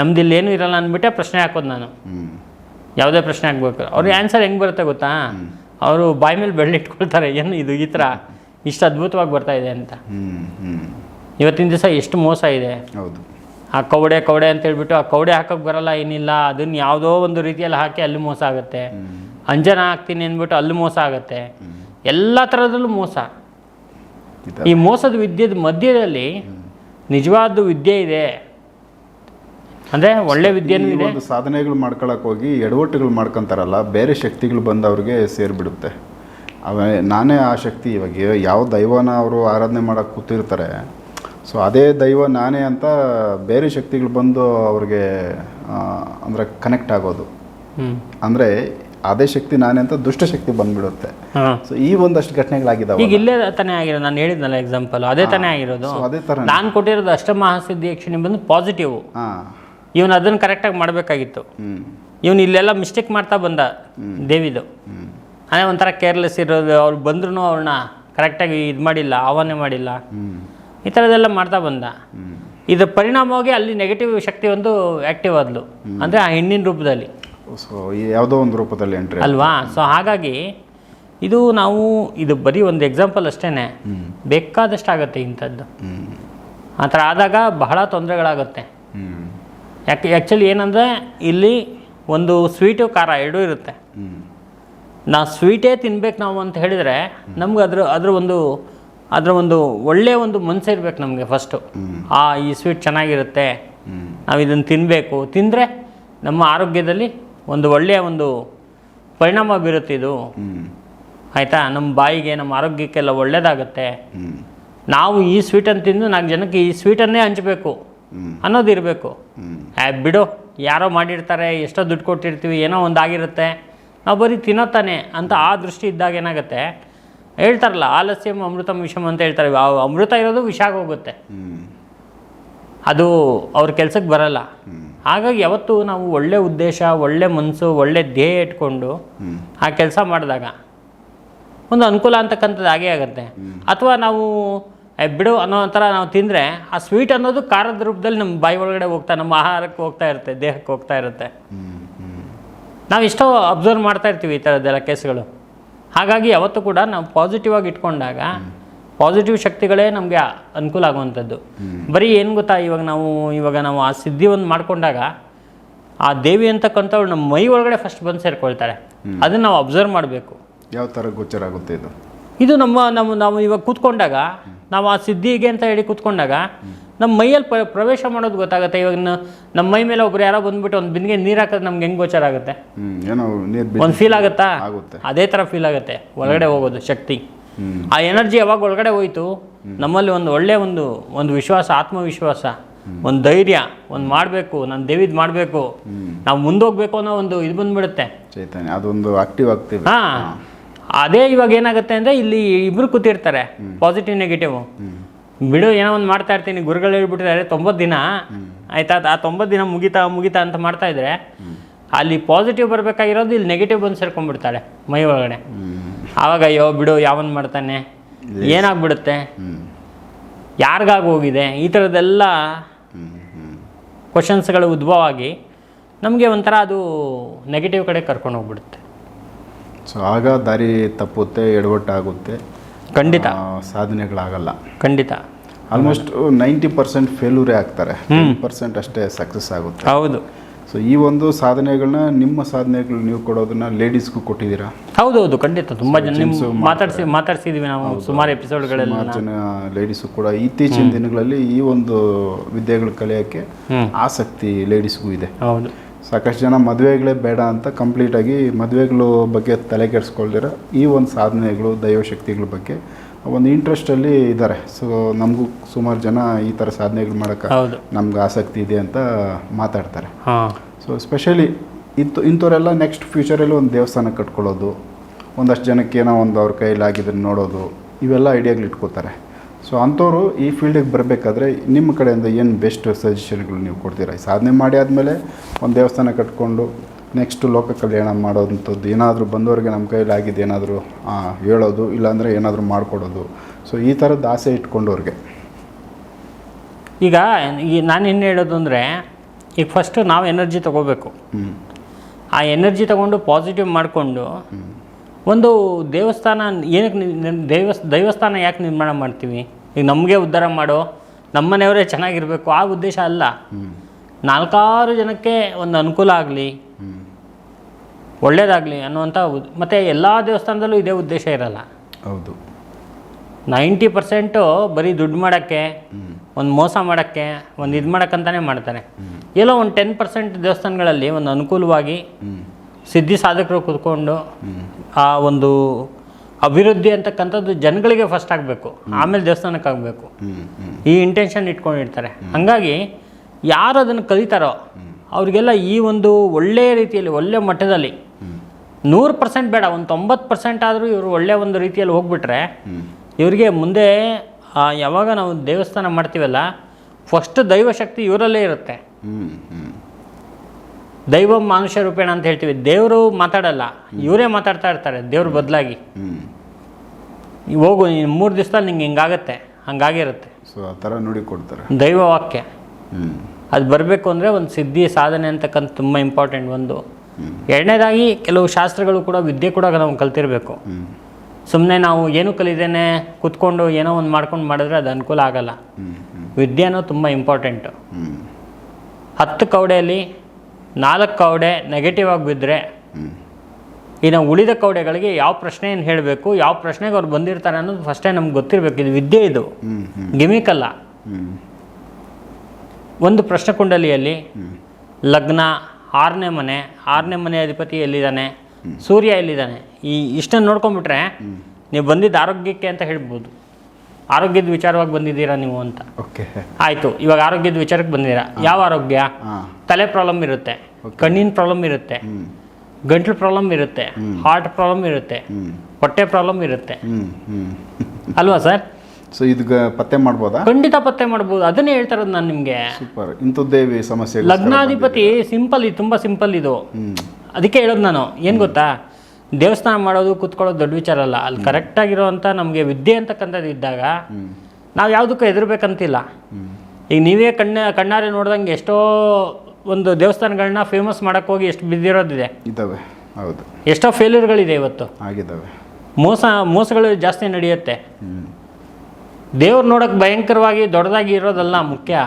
ನಮ್ದು ಇಲ್ಲಿ ಏನೂ ಇರಲ್ಲ ಅಂದ್ಬಿಟ್ಟೆ ಪ್ರಶ್ನೆ ಹಾಕೋದು ನಾನು. ಯಾವುದೇ ಪ್ರಶ್ನೆ ಆಗ್ಬೇಕು. ಅವ್ರಿಗೆ ಆನ್ಸರ್ ಹೆಂಗೆ ಬರುತ್ತೆ ಗೊತ್ತಾ? ಅವರು ಬಾಯಿ ಮೇಲೆ ಬೆಳ್ಳಿಟ್ಕೊಳ್ತಾರೆ. ಏನು ಇದು ಈ ಥರ ಇಷ್ಟು ಅದ್ಭುತವಾಗಿ ಬರ್ತಾ ಇದೆ ಅಂತ. ಇವತ್ತಿನ ದಿವಸ ಎಷ್ಟು ಮೋಸ ಇದೆ. ಹೌದು. ಆ ಕೌಡೆ ಕೌಡೆ ಅಂತ ಹೇಳ್ಬಿಟ್ಟು ಆ ಕೌಡೆ ಹಾಕೋಕೆ ಬರಲ್ಲ ಏನಿಲ್ಲ ಅದನ್ನ ಯಾವುದೋ ಒಂದು ರೀತಿಯಲ್ಲಿ ಹಾಕಿ ಅಲ್ಲಿ ಮೋಸ ಆಗುತ್ತೆ. ಅಂಜನ ಹಾಕ್ತೀನಿ ಅಂದ್ಬಿಟ್ಟು ಅಲ್ಲಿ ಮೋಸ ಆಗುತ್ತೆ. ಎಲ್ಲ ಥರದಲ್ಲೂ ಮೋಸ. ಈ ಮೋಸದ ವಿದ್ಯೆದ ಮಧ್ಯದಲ್ಲಿ ನಿಜವಾದ ವಿದ್ಯೆ ಇದೆ. ಅಂದರೆ ಒಳ್ಳೆ ವಿದ್ಯೆನೂ ಇದೆ. ಒಂದು ಸಾಧನೆಗಳು ಮಾಡ್ಕೊಳಕ್ ಹೋಗಿ ಎಡವಟ್ಟುಗಳು ಮಾಡ್ಕೊಂತಾರಲ್ಲ ಬೇರೆ ಶಕ್ತಿಗಳು ಬಂದವ್ರಿಗೆ ಸೇರಿಬಿಡುತ್ತೆ. ಅವ ನಾನೇ ಆ ಶಕ್ತಿ ಇವಾಗ. ಯಾವ ದೈವನ ಅವರು ಆರಾಧನೆ ಮಾಡಕ್ಕೆ ಕೂತಿರ್ತಾರೆ ಸೊ ಅದೇ ದೈವ ನಾನೇ ಅಂತ ಬೇರೆ ಶಕ್ತಿಗಳು ಬಂದು ಅವ್ರಿಗೆ ಅಂದರೆ ಕನೆಕ್ಟ್ ಆಗೋದು. ಅಂದರೆ ಅದೇ ಶಕ್ತಿ ನಾನೇ ಅಂತ ದುಷ್ಟಶಕ್ತಿ ಬಂದ್ಬಿಡುತ್ತೆ. ಸೊ ಈ ಒಂದಷ್ಟು ಘಟನೆಗಳಾಗಿದ್ದಾವೆ ಈಗ ಇಲ್ಲೇ ತಾನೇ ಆಗಿರೋದು ನಾನು ಹೇಳಿದ್ನಲ್ಲ ಎಕ್ಸಾಂಪಲ್ ಅದೇ ತಾನೇ ಆಗಿರೋದು. ಅದೇ ಥರ ನಾನು ಕೊಟ್ಟಿರೋದು ಅಷ್ಟಮಹಾಸಿದ್ಧಿ ಯಕ್ಷಿಣಿ ಬಂದು ಪಾಸಿಟಿವ್ ಹಾಂ. ಇವನು ಅದನ್ನು ಕರೆಕ್ಟಾಗಿ ಮಾಡಬೇಕಾಗಿತ್ತು. ಇವನು ಇಲ್ಲೆಲ್ಲ ಮಿಸ್ಟೇಕ್ ಮಾಡ್ತಾ ಬಂದ ದೇವಿದು. ಅದೇ ಒಂಥರ ಕೇರ್ಲೆಸ್ ಇರೋದು ಅವ್ರು ಬಂದ್ರೂ ಅವ್ರನ್ನ ಕರೆಕ್ಟಾಗಿ ಇದು ಮಾಡಿಲ್ಲ ಆಹ್ವಾನ ಮಾಡಿಲ್ಲ. ಈ ಥರದ್ದೆಲ್ಲ ಮಾಡ್ತಾ ಬಂದ. ಇದು ಪರಿಣಾಮವಾಗಿ ಅಲ್ಲಿ ನೆಗೆಟಿವ್ ಶಕ್ತಿ ಒಂದು ಆ್ಯಕ್ಟಿವ್ ಆದ್ಲು. ಅಂದರೆ ಆ ಹೆಣ್ಣಿನ ರೂಪದಲ್ಲಿ. ಸೊ ಯಾವುದೋ ಒಂದು ರೂಪದಲ್ಲಿ ಎಂಟ್ರಿ ಅಲ್ವಾ? ಸೊ ಹಾಗಾಗಿ ಇದು ನಾವು ಇದು ಬರೀ ಒಂದು ಎಕ್ಸಾಂಪಲ್ ಅಷ್ಟೇ ಬೇಕಾದಷ್ಟು ಆಗುತ್ತೆ ಇಂಥದ್ದು. ಆ ಥರ ಆದಾಗ ಬಹಳ ತೊಂದರೆಗಳಾಗುತ್ತೆ. ಯಾಕೆ ಆ್ಯಕ್ಚುಲಿ ಏನಂದರೆ ಇಲ್ಲಿ ಒಂದು ಸ್ವೀಟು ಖಾರ ಎರಡೂ ಇರುತ್ತೆ. ನಾ ಸ್ವೀಟೇ ತಿನ್ಬೇಕು ನಾವು ಅಂತ ಹೇಳಿದರೆ ನಮ್ಗೆ ಅದ್ರ ಅದ್ರ ಒಂದು, ಅದರ ಒಂದು ಒಳ್ಳೆಯ ಒಂದು ಮನಸ್ಸು ಇರಬೇಕು ನಮಗೆ ಫಸ್ಟು ಆ, ಈ ಸ್ವೀಟ್ ಚೆನ್ನಾಗಿರುತ್ತೆ, ನಾವು ಇದನ್ನು ತಿನ್ನಬೇಕು ತಿಂದರೆ ನಮ್ಮ ಆರೋಗ್ಯದಲ್ಲಿ ಒಂದು ಒಳ್ಳೆಯ ಒಂದು ಪರಿಣಾಮ ಬೀರುತ್ತೆ ಇದು. ಆಯಿತಾ? ನಮ್ಮ ಬಾಯಿಗೆ, ನಮ್ಮ ಆರೋಗ್ಯಕ್ಕೆಲ್ಲ ಒಳ್ಳೆಯದಾಗುತ್ತೆ ನಾವು ಈ ಸ್ವೀಟನ್ನು ತಿಂದು ನಾಲ್ಕು ಜನಕ್ಕೆ ಈ ಸ್ವೀಟನ್ನೇ ಹಂಚಬೇಕು. ಹ್ಞೂ ಅನ್ನೋದು ಇರಬೇಕು ಹ್ಞೂ ಆ ಬಿಡು. ಯಾರೋ ಮಾಡಿರ್ತಾರೆ, ಎಷ್ಟೋ ದುಡ್ಡು ಕೊಟ್ಟಿರ್ತೀವಿ, ಏನೋ ಒಂದು ಆಗಿರುತ್ತೆ ನಾವು ಬರೀ ತಿನ್ನೋತಾನೆ ಅಂತ ಆ ದೃಷ್ಟಿ ಇದ್ದಾಗ ಏನಾಗುತ್ತೆ? ಹೇಳ್ತಾರಲ್ಲ, ಆಲಸ್ಯಂ ಅಮೃತಂ ವಿಷಮ್ ಅಂತ ಹೇಳ್ತಾರೆ. ಅಮೃತ ಇರೋದು ವಿಷ ಆಗೋಗುತ್ತೆ. ಅದು ಅವ್ರ ಕೆಲಸಕ್ಕೆ ಬರಲ್ಲ. ಹಾಗಾಗಿ ಯಾವತ್ತು ನಾವು ಒಳ್ಳೆ ಉದ್ದೇಶ, ಒಳ್ಳೆ ಮನಸ್ಸು ಒಳ್ಳೆ ಧ್ಯೇಯ ಇಟ್ಕೊಂಡು ಆ ಕೆಲಸ ಮಾಡಿದಾಗ ಒಂದು ಅನುಕೂಲ ಅಂತಕ್ಕಂಥದ್ದು ಹಾಗೇ ಆಗುತ್ತೆ. ಅಥವಾ ನಾವು ಬಿಡು ಅನ್ನೋ ಥರ ನಾವು ತಿಂದರೆ ಆ ಸ್ವೀಟ್ ಅನ್ನೋದು ಖಾರದ ರೂಪದಲ್ಲಿ ನಮ್ಮ ಬಾಯಿ ಒಳಗಡೆ ಹೋಗ್ತಾ, ನಮ್ಮ ಆಹಾರಕ್ಕೆ ಹೋಗ್ತಾ ಇರುತ್ತೆ, ದೇಹಕ್ಕೆ ಹೋಗ್ತಾ ಇರುತ್ತೆ. ನಾವು ಎಷ್ಟೋ ಅಬ್ಸರ್ವ್ ಮಾಡ್ತಾ ಇರ್ತೀವಿ ಈ ಥರದ್ದೆಲ್ಲ ಕೇಸ್ಗಳು. ಹಾಗಾಗಿ ಯಾವತ್ತೂ ಕೂಡ ನಾವು ಪಾಸಿಟಿವ್ ಆಗಿ ಇಟ್ಕೊಂಡಾಗ ಪಾಸಿಟಿವ್ ಶಕ್ತಿಗಳೇ ನಮಗೆ ಅನುಕೂಲ ಆಗುವಂಥದ್ದು. ಬರೀ ಏನು ಗೊತ್ತಾ ಇವಾಗ ನಾವು ಇವಾಗ ನಾವು ಆ ಸಿದ್ಧಿ ಒಂದು ಮಾಡಿಕೊಂಡಾಗ ಆ ದೇವಿ ಅಂತಕ್ಕಂಥವ್ರು ನಮ್ಮ ಮೈ ಒಳಗಡೆ ಫಸ್ಟ್ ಬಂದು ಸೇರ್ಕೊಳ್ತಾರೆ ಅದನ್ನು ನಾವು ಅಬ್ಸರ್ವ್ ಮಾಡಬೇಕು. ಯಾವ ಥರ ಗೋಚರ ಆಗುತ್ತೆ ಇದು? ಇದು ನಮ್ಮ ನಮ್ಮ ನಾವು ಇವಾಗ ಕೂತ್ಕೊಂಡಾಗ ನಾವು ಆ ಸಿದ್ಧಿಗೆ ಅಂತ ಹೇಳಿ ಕೂತ್ಕೊಂಡಾಗ ನಮ್ಮ ಮೈಯಲ್ಲಿ ಪ್ರ ಪ್ರವೇಶ ಮಾಡೋದು ಗೊತ್ತಾಗುತ್ತೆ. ಇವಾಗ ನಮ್ಮ ಮೈ ಮೇಲೆ ಒಬ್ರು ಯಾರೋ ಬಂದ್ಬಿಟ್ಟು ಒಂದು ಬಿಂದಿಗೆ ನೀರು ಹಾಕೋದು ನಮ್ಗೆ ಹೆಂಗೆ ಗೋಚರ ಆಗುತ್ತೆ? ಒಂದು ಫೀಲ್ ಆಗುತ್ತಾ? ಆಗುತ್ತೆ. ಅದೇ ಥರ ಫೀಲ್ ಆಗುತ್ತೆ ಒಳಗಡೆ ಹೋಗೋದು ಶಕ್ತಿ. ಆ ಎನರ್ಜಿ ಯಾವಾಗ ಒಳಗಡೆ ಹೋಯ್ತು? ನಮ್ಮಲ್ಲಿ ಒಂದು ಒಳ್ಳೆ ಒಂದು ಒಂದು ವಿಶ್ವಾಸ ಆತ್ಮವಿಶ್ವಾಸ ಒಂದು ಧೈರ್ಯ ಒಂದು ಮಾಡಬೇಕು ನಾನು ದೇವಿದ್ ಮಾಡಬೇಕು ನಾವು ಮುಂದೋಗ್ಬೇಕು ಅನ್ನೋ ಒಂದು ಇದು ಬಂದ್ಬಿಡುತ್ತೆ. ಚೈತನ್ಯ ಅದೊಂದು ಆಕ್ಟಿವ್ ಆಗ್ತೀವಿ. ಹಾ. ಅದೇ ಇವಾಗ ಏನಾಗುತ್ತೆ ಅಂದರೆ ಇಲ್ಲಿ ಇಬ್ಬರು ಕೂತಿರ್ತಾರೆ ಪಾಸಿಟಿವ್ ನೆಗೆಟಿವ್ ಬಿಡು, ಏನೋ ಒಂದು ಮಾಡ್ತಾ ಇರ್ತೀನಿ. ಗುರುಗಳು ಹೇಳ್ಬಿಟ್ಟಿದ್ದಾರೆ ತೊಂಬತ್ತು ದಿನ. ಆಯ್ತಾ? ಆ ತೊಂಬತ್ತು ದಿನ ಮುಗಿತಾ ಮುಗಿತಾ ಅಂತ ಮಾಡ್ತಾ ಇದ್ರೆ, ಅಲ್ಲಿ ಪಾಸಿಟಿವ್ ಬರಬೇಕಾಗಿರೋದು ಇಲ್ಲಿ ನೆಗೆಟಿವ್ ಬಂದು ಸೇರ್ಕೊಂಡ್ಬಿಡ್ತಾಳೆ ಮೈ ಒಳಗಡೆ. ಆವಾಗ ಅಯ್ಯೋ, ಬಿಡು, ಯಾವನ್ ಮಾಡ್ತಾನೆ? ಏನಾಗ್ಬಿಡುತ್ತೆ? ಯಾರಿಗಾಗಿ ಹೋಗಿದೆ? ಈ ಥರದ್ದೆಲ್ಲ ಕ್ವಶನ್ಸ್ಗಳು ಉದ್ಭವ ಆಗಿ ನಮಗೆ ಒಂಥರ ಅದು ನೆಗೆಟಿವ್ ಕಡೆ ಕರ್ಕೊಂಡು ಹೋಗ್ಬಿಡುತ್ತೆ. ಸೊ ಆಗ ದಾರಿ ತಪ್ಪುತ್ತೆ ಎಡವಟ್ಟಾಗುತ್ತೆ. ಖಂಡಿತ. ಸಾಧನೆಗಳಾಗಲ್ಲ. ಖಂಡಿತ. ಆಲ್ಮೋಸ್ಟ್ ನೈಂಟಿ ಪರ್ಸೆಂಟ್ ಫೇಲ್ಯೂರೇ ಆಗ್ತಾರೆ. ಪರ್ಸೆಂಟ್ ಅಷ್ಟೇ ಸಕ್ಸಸ್ ಆಗುತ್ತೆ. ಹೌದು. ಸೊ ಈ ಒಂದು ಸಾಧನೆಗಳನ್ನ ನಿಮ್ಮ ಸಾಧನೆಗಳು ನೀವು ಕೊಡೋದನ್ನ ಲೇಡೀಸ್ಗೂ ಕೊಟ್ಟಿದ್ದೀರಾ? ಹೌದು ಹೌದು ಖಂಡಿತ. ತುಂಬ ಜನ ಮಾತಾಡಿಸಿ ನಿಮ್ಮ ಮಾತಾಡ್ಸಿ ಮಾತಾಡ್ಸಿದೀವಿ ನಾವು ಸುಮಾರು ಎಪಿಸೋಡ್ಗಳಲ್ಲಿ ಜನ ಲೇಡೀಸು ಕೂಡ ಇತ್ತೀಚಿನ ದಿನಗಳಲ್ಲಿ ಈ ಒಂದು ವಿದ್ಯೆಗಳು ಕಲಿಯೋಕ್ಕೆ. ಆಸಕ್ತಿ ಲೇಡೀಸ್ಗೂ ಇದೆ. ಹೌದು. ಸಾಕಷ್ಟು ಜನ ಮದುವೆಗಳೇ ಬೇಡ ಅಂತ ಕಂಪ್ಲೀಟಾಗಿ ಮದುವೆಗಳು ಬಗ್ಗೆ ತಲೆ ಕೆಡಿಸ್ಕೊಳ್ದಿರ. ಈ ಒಂದು ಸಾಧನೆಗಳು ದೈವಶಕ್ತಿಗಳ ಬಗ್ಗೆ ಒಂದು ಇಂಟ್ರೆಸ್ಟಲ್ಲಿ ಇದ್ದಾರೆ ಸೊ ನಮಗೂ ಸುಮಾರು ಜನ ಈ ಥರ ಸಾಧನೆಗಳು ಮಾಡೋಕ್ಕೆ ನಮ್ಗೆ ಆಸಕ್ತಿ ಇದೆ ಅಂತ ಮಾತಾಡ್ತಾರೆ. ಸೊ ಸ್ಪೆಷಲಿ ಇಂಥ ಇಂಥವರೆಲ್ಲ ನೆಕ್ಸ್ಟ್ ಫ್ಯೂಚರಲ್ಲಿ ಒಂದು ದೇವಸ್ಥಾನ ಕಟ್ಕೊಳ್ಳೋದು ಒಂದಷ್ಟು ಜನಕ್ಕೆ ಏನೋ ಒಂದು ಅವ್ರ ಕೈಲಾಗಿದ್ರೆ ನೋಡೋದು ಇವೆಲ್ಲ ಐಡಿಯಾಗಳು ಇಟ್ಕೋತಾರೆ ಸೊ ಅಂಥವ್ರು ಈ ಫೀಲ್ಡಿಗೆ ಬರಬೇಕಾದ್ರೆ ನಿಮ್ಮ ಕಡೆಯಿಂದ ಏನು ಬೆಸ್ಟ್ ಸಜೆಷನ್ಗಳು ನೀವು ಕೊಡ್ತೀರಾ? ಈ ಸಾಧನೆ ಮಾಡಿ ಆದಮೇಲೆ ಒಂದು ದೇವಸ್ಥಾನ ಕಟ್ಕೊಂಡು ನೆಕ್ಸ್ಟ್ ಲೋಕ ಕಲ್ಯಾಣ ಮಾಡೋವಂಥದ್ದು ಏನಾದರೂ ಬಂದವರಿಗೆ ನಮ್ಮ ಕೈಯಲ್ಲಿ ಆಗಿದ್ದು ಏನಾದರೂ ಹೇಳೋದು ಇಲ್ಲಾಂದರೆ ಏನಾದರೂ ಮಾಡಿಕೊಡೋದು. ಸೊ ಈ ಥರದ್ದು ಆಸೆ ಇಟ್ಕೊಂಡವ್ರಿಗೆ. ಈಗ ಈ ನಾನು ಏನು ಹೇಳೋದು ಅಂದರೆ ಈಗ ಫಸ್ಟು ನಾವು ಎನರ್ಜಿ ತೊಗೋಬೇಕು. ಹ್ಞೂ ಆ ಎನರ್ಜಿ ತಗೊಂಡು ಪಾಸಿಟಿವ್ ಮಾಡಿಕೊಂಡು ಒಂದು ದೇವಸ್ಥಾನ ಏನಕ್ಕೆ ದೇವಸ್ ದೈವಸ್ಥಾನ ಯಾಕೆ ನಿರ್ಮಾಣ ಮಾಡ್ತೀವಿ? ಈಗ ನಮಗೆ ಉದ್ಧಾರ ಮಾಡೋ ನಮ್ಮನೆಯವರೇ ಚೆನ್ನಾಗಿರಬೇಕು ಆ ಉದ್ದೇಶ ಅಲ್ಲ. ನಾಲ್ಕಾರು ಜನಕ್ಕೆ ಒಂದು ಅನುಕೂಲ ಆಗಲಿ ಒಳ್ಳೇದಾಗಲಿ ಅನ್ನುವಂಥ ಉದ್- ಮತ್ತು ಎಲ್ಲ ದೇವಸ್ಥಾನದಲ್ಲೂ ಇದೇ ಉದ್ದೇಶ ಇರಲ್ಲ. ಹೌದು. ನೈಂಟಿ ಪರ್ಸೆಂಟು ಬರೀ ದುಡ್ಡು ಮಾಡೋಕ್ಕೆ ಒಂದು ಮೋಸ ಮಾಡೋಕ್ಕೆ ಒಂದು ಇದು ಮಾಡೋಕ್ಕಂತಾನೆ ಮಾಡ್ತಾರೆ. ಎಲ್ಲೋ ಒಂದು ಟೆನ್ ಪರ್ಸೆಂಟ್ ದೇವಸ್ಥಾನಗಳಲ್ಲಿ ಒಂದು ಅನುಕೂಲವಾಗಿ ಸಿದ್ಧಿ ಸಾಧಕರು ಕೂತ್ಕೊಂಡು ಆ ಒಂದು ಅಭಿವೃದ್ಧಿ ಅಂತಕ್ಕಂಥದ್ದು ಜನಗಳಿಗೆ ಫಸ್ಟ್ ಆಗಬೇಕು. ಆಮೇಲೆ ದೇವಸ್ಥಾನಕ್ಕೆ ಆಗಬೇಕು. ಈ ಇಂಟೆನ್ಷನ್ ಇಟ್ಕೊಂಡಿರ್ತಾರೆ. ಹಾಗಾಗಿ ಯಾರು ಅದನ್ನು ಕಲಿತಾರೋ ಅವರಿಗೆಲ್ಲ ಈ ಒಂದು ಒಳ್ಳೆಯ ರೀತಿಯಲ್ಲಿ ಒಳ್ಳೆಯ ಮಟ್ಟದಲ್ಲಿ ನೂರು ಪರ್ಸೆಂಟ್ ಬೇಡ, ಒಂದು ತೊಂಬತ್ತು ಪರ್ಸೆಂಟ್ ಆದರೂ ಇವರು ಒಳ್ಳೆಯ ಒಂದು ರೀತಿಯಲ್ಲಿ ಹೋಗ್ಬಿಟ್ರೆ ಇವರಿಗೆ ಮುಂದೆ ಯಾವಾಗ ನಾವು ದೇವಸ್ಥಾನ ಮಾಡ್ತೀವಲ್ಲ ಫಸ್ಟ್ ದೈವಶಕ್ತಿ ಇವರಲ್ಲೇ ಇರುತ್ತೆ. ದೈವ ಮಾನುಷ್ಯ ರೂಪೇಣ ಅಂತ ಹೇಳ್ತೀವಿ. ದೇವರು ಮಾತಾಡಲ್ಲ. ಇವರೇ ಮಾತಾಡ್ತಾ ಇರ್ತಾರೆ ದೇವ್ರ ಬದಲಾಗಿ. ಹೋಗು ನೀನು ಮೂರು ದಿವಸದಲ್ಲಿ ನಿಂಗೆ ಹಿಂಗಾಗತ್ತೆ ಹಂಗಾಗಿರುತ್ತೆ. ಸೊ ಆ ಥರ ನೋಡಿ ಕೊಡ್ತಾರೆ. ದೈವ ವಾಕ್ಯ. ಅದು ಬರಬೇಕು ಅಂದರೆ ಒಂದು ಸಿದ್ಧಿ ಸಾಧನೆ ಅಂತಕ್ಕಂಥ ತುಂಬ ಇಂಪಾರ್ಟೆಂಟ್ ಒಂದು. ಎರಡನೇದಾಗಿ ಕೆಲವು ಶಾಸ್ತ್ರಗಳು ಕೂಡ ವಿದ್ಯೆ ಕೂಡ ನಾವು ಕಲ್ತಿರಬೇಕು. ಸುಮ್ಮನೆ ನಾವು ಏನು ಕಲಿದೇನೆ ಕೂತ್ಕೊಂಡು ಏನೋ ಒಂದು ಮಾಡ್ಕೊಂಡು ಮಾಡಿದ್ರೆ ಅದು ಅನುಕೂಲ ಆಗಲ್ಲ. ವಿದ್ಯೆನೂ ತುಂಬ ಇಂಪಾರ್ಟೆಂಟು ಹತ್ತು ಕವಡೆಯಲ್ಲಿ ನಾಲ್ಕು ಕವಡೆ ನೆಗೆಟಿವ್ ಆಗಿ ಬಿದ್ದರೆ ಇನ್ನು ಉಳಿದ ಕವಡೆಗಳಿಗೆ ಯಾವ ಪ್ರಶ್ನೆ ಏನು ಹೇಳಬೇಕು ಯಾವ ಪ್ರಶ್ನೆಗೆ ಅವ್ರು ಬಂದಿರ್ತಾರೆ ಅನ್ನೋದು ಫಸ್ಟೇ ನಮ್ಗೆ ಗೊತ್ತಿರಬೇಕು. ಇದು ವಿದ್ಯೆ ಇದು. ಗಿಮಿಕಲ್ಲ ಒಂದು ಪ್ರಶ್ನೆ ಕುಂಡಲಿಯಲ್ಲಿ ಲಗ್ನ ಆರನೇ ಮನೆ ಆರನೇ ಮನೆ ಅಧಿಪತಿ ಎಲ್ಲಿದ್ದಾನೆ ಸೂರ್ಯ ಎಲ್ಲಿದ್ದಾನೆ ಈ ಇಷ್ಟನ್ನು ನೋಡ್ಕೊಂಬಿಟ್ರೆ ನೀವು ಬಂದಿದ್ದ ಆರೋಗ್ಯಕ್ಕೆ ಅಂತ ಹೇಳ್ಬೋದು. ಆರೋಗ್ಯದ ವಿಚಾರವಾಗಿ ಬಂದಿದ್ದೀರಾ ನೀವು ಅಂತ. ಓಕೆ ಆಯಿತು ಇವಾಗ ಆರೋಗ್ಯದ ವಿಚಾರಕ್ಕೆ ಬಂದಿದ್ದೀರಾ? ಯಾವ ಆರೋಗ್ಯ? ತಲೆ ಪ್ರಾಬ್ಲಮ್ ಇರುತ್ತೆ ಕಣ್ಣಿನ ಪ್ರಾಬ್ಲಮ್ ಇರುತ್ತೆ ಗಂಟ್ಲು ಪ್ರಾಬ್ಲಮ್ ಇರುತ್ತೆ ಹಾರ್ಟ್ ಪ್ರಾಬ್ಲಮ್ ಇರುತ್ತೆ ಹೊಟ್ಟೆ ಪ್ರಾಬ್ಲಮ್ ಇರುತ್ತೆ. ಅಲ್ವಾ ಸರ್? ಸೊ ಇದು ಪತ್ತೆ ಮಾಡ್ಬೋದಾ? ಖಂಡಿತ ಪತ್ತೆ ಮಾಡ್ಬೋದು. ಅದನ್ನೇ ಹೇಳ್ತಾ ಇರೋದು ನಾನು ನಿಮಗೆ. ಸೂಪರ್ ಇಂಥದ್ದೇ ಸಮಸ್ಯೆ ಲಗ್ನಾಧಿಪತಿ ಸಿಂಪಲ್ ಇದು ತುಂಬ ಸಿಂಪಲ್ ಇದು. ಅದಕ್ಕೆ ಹೇಳೋದು ನಾನು ಏನು ಗೊತ್ತಾ? ದೇವಸ್ಥಾನ ಮಾಡೋದು ಕುತ್ಕೊಳ್ಳೋದು ದೊಡ್ಡ ವಿಚಾರ ಅಲ್ಲ. ಅಲ್ಲಿ ಕರೆಕ್ಟಾಗಿರೋವಂಥ ನಮಗೆ ವಿದ್ಯೆ ಅಂತಕ್ಕಂಥದ್ದು ಇದ್ದಾಗ ನಾವು ಯಾವುದಕ್ಕೂ ಹೆದರ್ಬೇಕಂತಿಲ್ಲ. ಈಗ ನೀವೇ ಕಣ್ಣ ಕಣ್ಣಾರೆ ನೋಡ್ದಂಗೆ ಎಷ್ಟೋ ಒಂದು ದೇವಸ್ಥಾನಗಳನ್ನ ಫೇಮಸ್ ಮಾಡೋಕ್ಕೆ ಹೋಗಿ ಎಷ್ಟು ಬಿದ್ದಿರೋದಿದೆ ಇದ್ದಾವೆ. ಹೌದು. ಎಷ್ಟೋ ಫೇಲ್ಯೂರ್ಗಳಿದೆ ಇವತ್ತು. ಆಗಿದ್ದಾವೆ. ಮೋಸ ಮೋಸಗಳು ಜಾಸ್ತಿ ನಡೆಯುತ್ತೆ. ದೇವ್ರು ನೋಡೋಕೆ ಭಯಂಕರವಾಗಿ ದೊಡ್ಡದಾಗಿ ಇರೋದಲ್ಲ ಮುಖ್ಯ.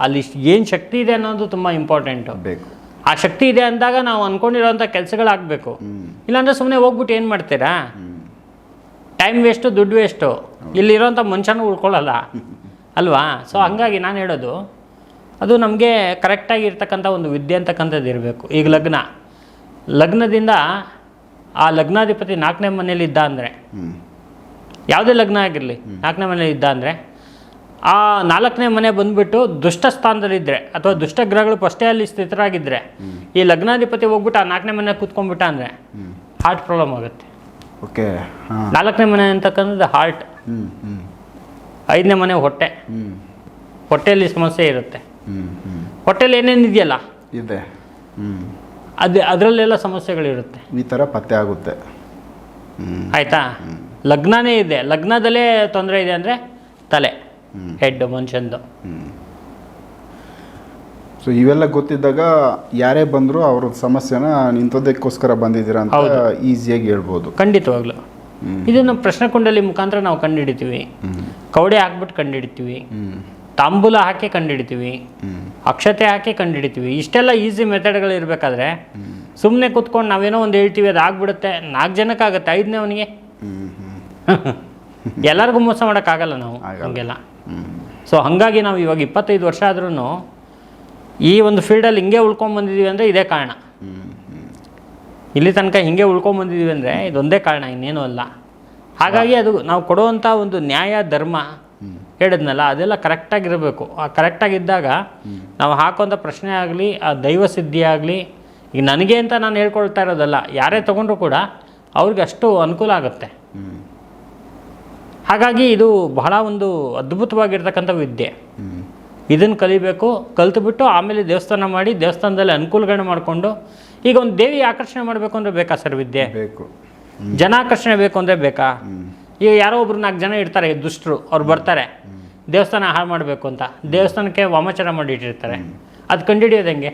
ಅಲ್ಲಿ ಏನು ಶಕ್ತಿ ಇದೆ ಅನ್ನೋದು ತುಂಬ ಇಂಪಾರ್ಟೆಂಟು ಬೇಕು. ಆ ಶಕ್ತಿ ಇದೆ ಅಂದಾಗ ನಾವು ಅಂದ್ಕೊಂಡಿರೋಂಥ ಕೆಲಸಗಳಾಗಬೇಕು. ಇಲ್ಲಾಂದರೆ ಸುಮ್ಮನೆ ಹೋಗ್ಬಿಟ್ಟು ಏನು ಮಾಡ್ತೀರಾ? ಟೈಮ್ ವೇಸ್ಟು ದುಡ್ಡು ವೇಸ್ಟು. ಇಲ್ಲಿರೋಂಥ ಮನುಷ್ಯನೂ ಉಳ್ಕೊಳ್ಳಲ್ಲ. (laughs) ಅಲ್ವಾ? ಸೊ ಹಂಗಾಗಿ ನಾನು ಹೇಳೋದು ಅದು ನಮಗೆ ಕರೆಕ್ಟಾಗಿ ಇರ್ತಕ್ಕಂಥ ಒಂದು ವಿದ್ಯೆ ಅಂತಕ್ಕಂಥದ್ದು ಇರಬೇಕು. ಈಗ ಲಗ್ನ. ಲಗ್ನದಿಂದ ಆ ಲಗ್ನಾಧಿಪತಿ ನಾಲ್ಕನೇ ಮನೇಲಿ ಇದ್ದ ಅಂದರೆ ಯಾವುದೇ ಲಗ್ನ ಆಗಿರಲಿ ನಾಲ್ಕನೇ ಮನೇಲಿ ಇದ್ದ ಅಂದರೆ ಆ ನಾಲ್ಕನೇ ಮನೆ ಬಂದ್ಬಿಟ್ಟು ದುಷ್ಟ ಸ್ಥಾನದಲ್ಲಿದ್ದರೆ ಅಥವಾ ದುಷ್ಟ ಗ್ರಹಗಳು ಫಸ್ಟೇ ಅಲ್ಲಿ ಸ್ಥಿತರಾಗಿದ್ದರೆ ಈ ಲಗ್ನಾಧಿಪತಿ ಹೋಗ್ಬಿಟ್ಟು ಆ ನಾಲ್ಕನೇ ಮನೆ ಕೂತ್ಕೊಂಡ್ಬಿಟ್ಟ ಅಂದರೆ ಹಾರ್ಟ್ ಪ್ರಾಬ್ಲಮ್ ಆಗುತ್ತೆ. ಓಕೆ ನಾಲ್ಕನೇ ಮನೆ ಅಂತಕ್ಕಂಥದ್ದು ಹಾರ್ಟ್ ಐದನೇ ಮನೆ ಹೊಟ್ಟೆ. ಹೊಟ್ಟೆಯಲ್ಲಿ ಸಮಸ್ಯೆ ಇರುತ್ತೆ. ಹೊಟ್ಟೆಲಿ ಏನೇನು ಇದೆಯಲ್ಲ? ಇದೆ. ಅದು ಅದರಲ್ಲೆಲ್ಲ ಸಮಸ್ಯೆಗಳಿರುತ್ತೆ. ಈ ಥರ ಪತ್ತೆ ಆಗುತ್ತೆ. ಆಯಿತಾ? ಲಗ್ನನೇ ಇದೆ. ಲಗ್ನದಲ್ಲೇ ತೊಂದರೆ ಇದೆ ಅಂದರೆ ಹೆಡ್ ಮನುಷ್ಯಂದು ಸೊ ಇವೆಲ್ಲ ಗೊತ್ತಿದ್ದಾಗ ಯಾರೇ ಬಂದರೂ ಅವ್ರ ಸಮಸ್ಯೆನ ನಿಂತದಕ್ಕೋಸ್ಕರ ಬಂದಿದ್ದೀರಾ ಅಂತ ಈಸಿಯಾಗಿ ಹೇಳ್ಬೋದು. ಖಂಡಿತವಾಗ್ಲು. ಇದನ್ನು ಪ್ರಶ್ನೆ ಕುಂಡಲಿ ಮುಖಾಂತರ ನಾವು ಕಂಡುಹಿಡಿತೀವಿ. ಕವಡೆ ಹಾಕ್ಬಿಟ್ಟು ಕಂಡುಹಿಡಿತೀವಿ. ತಾಂಬೂಲ ಹಾಕಿ ಕಂಡುಹಿಡಿತೀವಿ. ಅಕ್ಷತೆ ಹಾಕಿ ಕಂಡುಹಿಡಿತೀವಿ. ಇಷ್ಟೆಲ್ಲ ಈಸಿ ಮೆಥಡ್ಗಳು ಇರಬೇಕಾದ್ರೆ ಸುಮ್ಮನೆ ಕೂತ್ಕೊಂಡು ನಾವೇನೋ ಒಂದು ಹೇಳ್ತೀವಿ ಅದು ಆಗ್ಬಿಡುತ್ತೆ ನಾಲ್ಕು ಜನಕ್ಕಾಗುತ್ತೆ ಐದನೇ ಅವನಿಗೆ. (laughs) ಎಲ್ಲರಿಗೂ ಮೋಸ ಮಾಡೋಕ್ಕಾಗಲ್ಲ ನಾವು. ಹಂಗೆಲ್ಲ. ಸೊ ಹಾಗಾಗಿ ನಾವು ಇವಾಗ ಇಪ್ಪತ್ತೈದು ವರ್ಷ ಆದ್ರೂ ಈ ಒಂದು ಫೀಲ್ಡಲ್ಲಿ ಹಿಂಗೆ ಉಳ್ಕೊಂಬಂದಿದ್ದೀವಿ ಅಂದರೆ ಇದೇ ಕಾರಣ. ಇಲ್ಲಿ ತನಕ ಹಿಂಗೆ ಉಳ್ಕೊಂಬಂದಿದ್ದೀವಿ ಅಂದರೆ ಇದೊಂದೇ ಕಾರಣ ಇನ್ನೇನು ಅಲ್ಲ. ಹಾಗಾಗಿ ಅದು ನಾವು ಕೊಡುವಂಥ ಒಂದು ನ್ಯಾಯ ಧರ್ಮ ಹೇಳಿದ್ನಲ್ಲ ಅದೆಲ್ಲ ಕರೆಕ್ಟಾಗಿರಬೇಕು ಆ ಕರೆಕ್ಟಾಗಿದ್ದಾಗ ನಾವು ಹಾಕೋಂಥ ಪ್ರಶ್ನೆ ಆಗಲಿ ಆ ದೈವ ಸಿದ್ಧಿ ಆಗಲಿ ಈಗ ನನಗೆ ಅಂತ ನಾನು ಹೇಳ್ಕೊಳ್ತಾ ಇರೋದಲ್ಲ ಯಾರೇ ತೊಗೊಂಡ್ರು ಕೂಡ ಅವ್ರಿಗೆ ಅಷ್ಟು ಅನುಕೂಲ ಆಗುತ್ತೆ. ಹಾಗಾಗಿ ಇದು ಬಹಳ ಒಂದು ಅದ್ಭುತವಾಗಿರ್ತಕ್ಕಂಥ ವಿದ್ಯೆ. ಇದನ್ನು ಕಲಿಬೇಕು ಕಲ್ತುಬಿಟ್ಟು ಆಮೇಲೆ ದೇವಸ್ಥಾನ ಮಾಡಿ ದೇವಸ್ಥಾನದಲ್ಲಿ ಅನುಕೂಲಗಳನ್ನ ಮಾಡಿಕೊಂಡು ಈಗ ಒಂದು ದೇವಿ ಆಕರ್ಷಣೆ ಮಾಡಬೇಕು ಅಂದರೆ ಬೇಕಾ ಸರ್ ವಿದ್ಯೆ? ಬೇಕು. ಜನ ಆಕರ್ಷಣೆ ಬೇಕು ಅಂದರೆ ಬೇಕಾ? ಈಗ ಯಾರೋ ಒಬ್ರು ನಾಲ್ಕು ಜನ ಇರ್ತಾರೆ ದುಷ್ಟರು ಅವ್ರು ಬರ್ತಾರೆ. ದೇವಸ್ಥಾನ ಹಾಳು ಮಾಡಬೇಕು ಅಂತ. ದೇವಸ್ಥಾನಕ್ಕೆ ವಾಮಾಚಾರ ಮಾಡಿ ಇಟ್ಟಿರ್ತಾರೆ. ಅದು ಕಂಡುಹಿಡಿಯೋದು ಹೆಂಗೆ?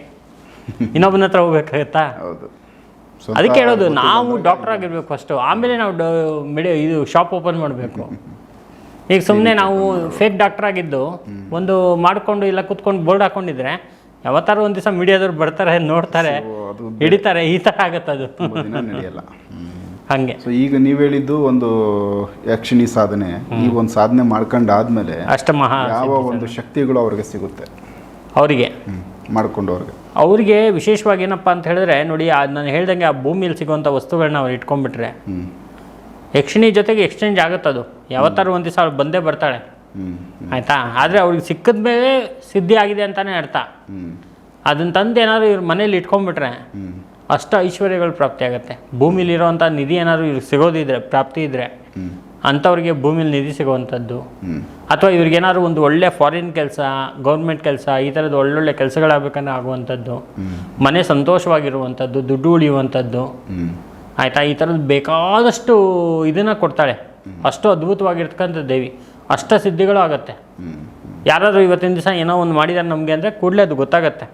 (laughs) ಇನ್ನೊಬ್ಬನ ಹತ್ರ ಹೋಗ್ಬೇಕಾಗತ್ತಾ? ಹೌದು. ಅದಕ್ಕೆ ಹೇಳೋದು ನಾವು ಡಾಕ್ಟರ್ ಆಗಿರ್ಬೇಕು ಫಸ್ಟು ಆಮೇಲೆ ನಾವು ಮೆಡಿ ಇದು ಶಾಪ್ ಓಪನ್ ಮಾಡಬೇಕು. ಈಗ ಸುಮ್ಮನೆ ನಾವು ಫೇಕ್ ಡಾಕ್ಟರ್ ಆಗಿದ್ದು ಒಂದು ಮಾಡಿಕೊಂಡು ಇಲ್ಲ ಕೂತ್ಕೊಂಡು ಬೋರ್ಡ್ ಹಾಕೊಂಡಿದ್ರೆ ಯಾವತ್ತಾರು ಒಂದು ದಿವಸ ಮೀಡಿಯಾದವ್ರು ಬರ್ತಾರೆ ನೋಡ್ತಾರೆ ಹಿಡಿತಾರೆ ಈ ಥರ ಆಗತ್ತೆ ಅದು. ನಡೆಯಲ್ಲ. (laughs) ಹಾಗೆ. ಸೊ ಈಗ ನೀವು ಹೇಳಿದ್ದು ಒಂದು ಯಕ್ಷಿಣಿ ಸಾಧನೆ ಈ ಒಂದು ಸಾಧನೆ ಮಾಡ್ಕೊಂಡಾದ್ಮೇಲೆ ಅಷ್ಟಮಹಾ ಯಾವ ಒಂದು ಶಕ್ತಿಗಳು ಅವ್ರಿಗೆ ಸಿಗುತ್ತೆ? ಅವರಿಗೆ. ಮಾಡ್ಕೊಂಡು ಮಾಡ್ಕೊಂಡವ್ರಿಗೆ. ಅವರಿಗೆ ವಿಶೇಷವಾಗಿ ಏನಪ್ಪ ಅಂತ ಹೇಳಿದ್ರೆ ನೋಡಿ ನಾನು ಹೇಳ್ದಂಗೆ ಆ ಭೂಮಿಯಲ್ಲಿ ಸಿಗುವಂಥ ವಸ್ತುಗಳನ್ನ ಅವ್ರು ಇಟ್ಕೊಂಡ್ಬಿಟ್ರೆ ಯಕ್ಷಿಣಿ ಜೊತೆಗೆ ಎಕ್ಸ್ಚೇಂಜ್ ಆಗುತ್ತದು. ಯಾವತ್ತಾರು ಒಂದು ದಿವಸ ಅವ್ರು ಬಂದೇ ಬರ್ತಾಳೆ ಆಯ್ತಾ? ಆದರೆ ಅವ್ರಿಗೆ ಸಿಕ್ಕಿದ ಮೇಲೆ ಸಿದ್ಧಿ ಆಗಿದೆ ಅಂತಾನೆ ಅರ್ಥ. ಅದನ್ನ ತಂದು ಏನಾದ್ರು ಇವ್ರ ಮನೇಲಿ ಇಟ್ಕೊಂಡ್ಬಿಟ್ರೆ ಅಷ್ಟು ಐಶ್ವರ್ಯಗಳು ಪ್ರಾಪ್ತಿ ಆಗುತ್ತೆ. ಭೂಮಿಲಿರೋವಂಥ ನಿಧಿ ಏನಾದ್ರು ಇವ್ರಿಗೆ ಸಿಗೋದಿದ್ರೆ ಪ್ರಾಪ್ತಿ ಇದ್ದರೆ ಹ್ಞೂ ಅಂಥವ್ರಿಗೆ ಭೂಮಿಲಿ ನಿಧಿ ಸಿಗುವಂಥದ್ದು. ಅಥವಾ ಇವ್ರಿಗೇನಾದ್ರು ಒಂದು ಒಳ್ಳೆ ಫಾರಿನ್ ಕೆಲಸ ಗೌರ್ಮೆಂಟ್ ಕೆಲಸ ಈ ಥರದ್ದು ಒಳ್ಳೊಳ್ಳೆ ಕೆಲಸಗಳಾಗಬೇಕಂದ್ರೆ ಆಗುವಂಥದ್ದು. ಮನೆ ಸಂತೋಷವಾಗಿರುವಂಥದ್ದು ದುಡ್ಡು ಉಳಿಯುವಂಥದ್ದು. ಆಯಿತಾ? ಈ ಥರದ್ದು ಬೇಕಾದಷ್ಟು ಇದನ್ನು ಕೊಡ್ತಾಳೆ. ಅಷ್ಟು ಅದ್ಭುತವಾಗಿರ್ತಕ್ಕಂಥ ದೇವಿ. ಅಷ್ಟ ಸಿದ್ಧಿಗಳು ಆಗುತ್ತೆ. ಯಾರಾದರೂ ಇವತ್ತಿನ ದಿವಸ ಏನೋ ಒಂದು ಮಾಡಿದ್ದಾರೆ ನಮಗೆ ಅಂದರೆ ಕೂಡಲೇ ಅದು ಗೊತ್ತಾಗತ್ತೆ.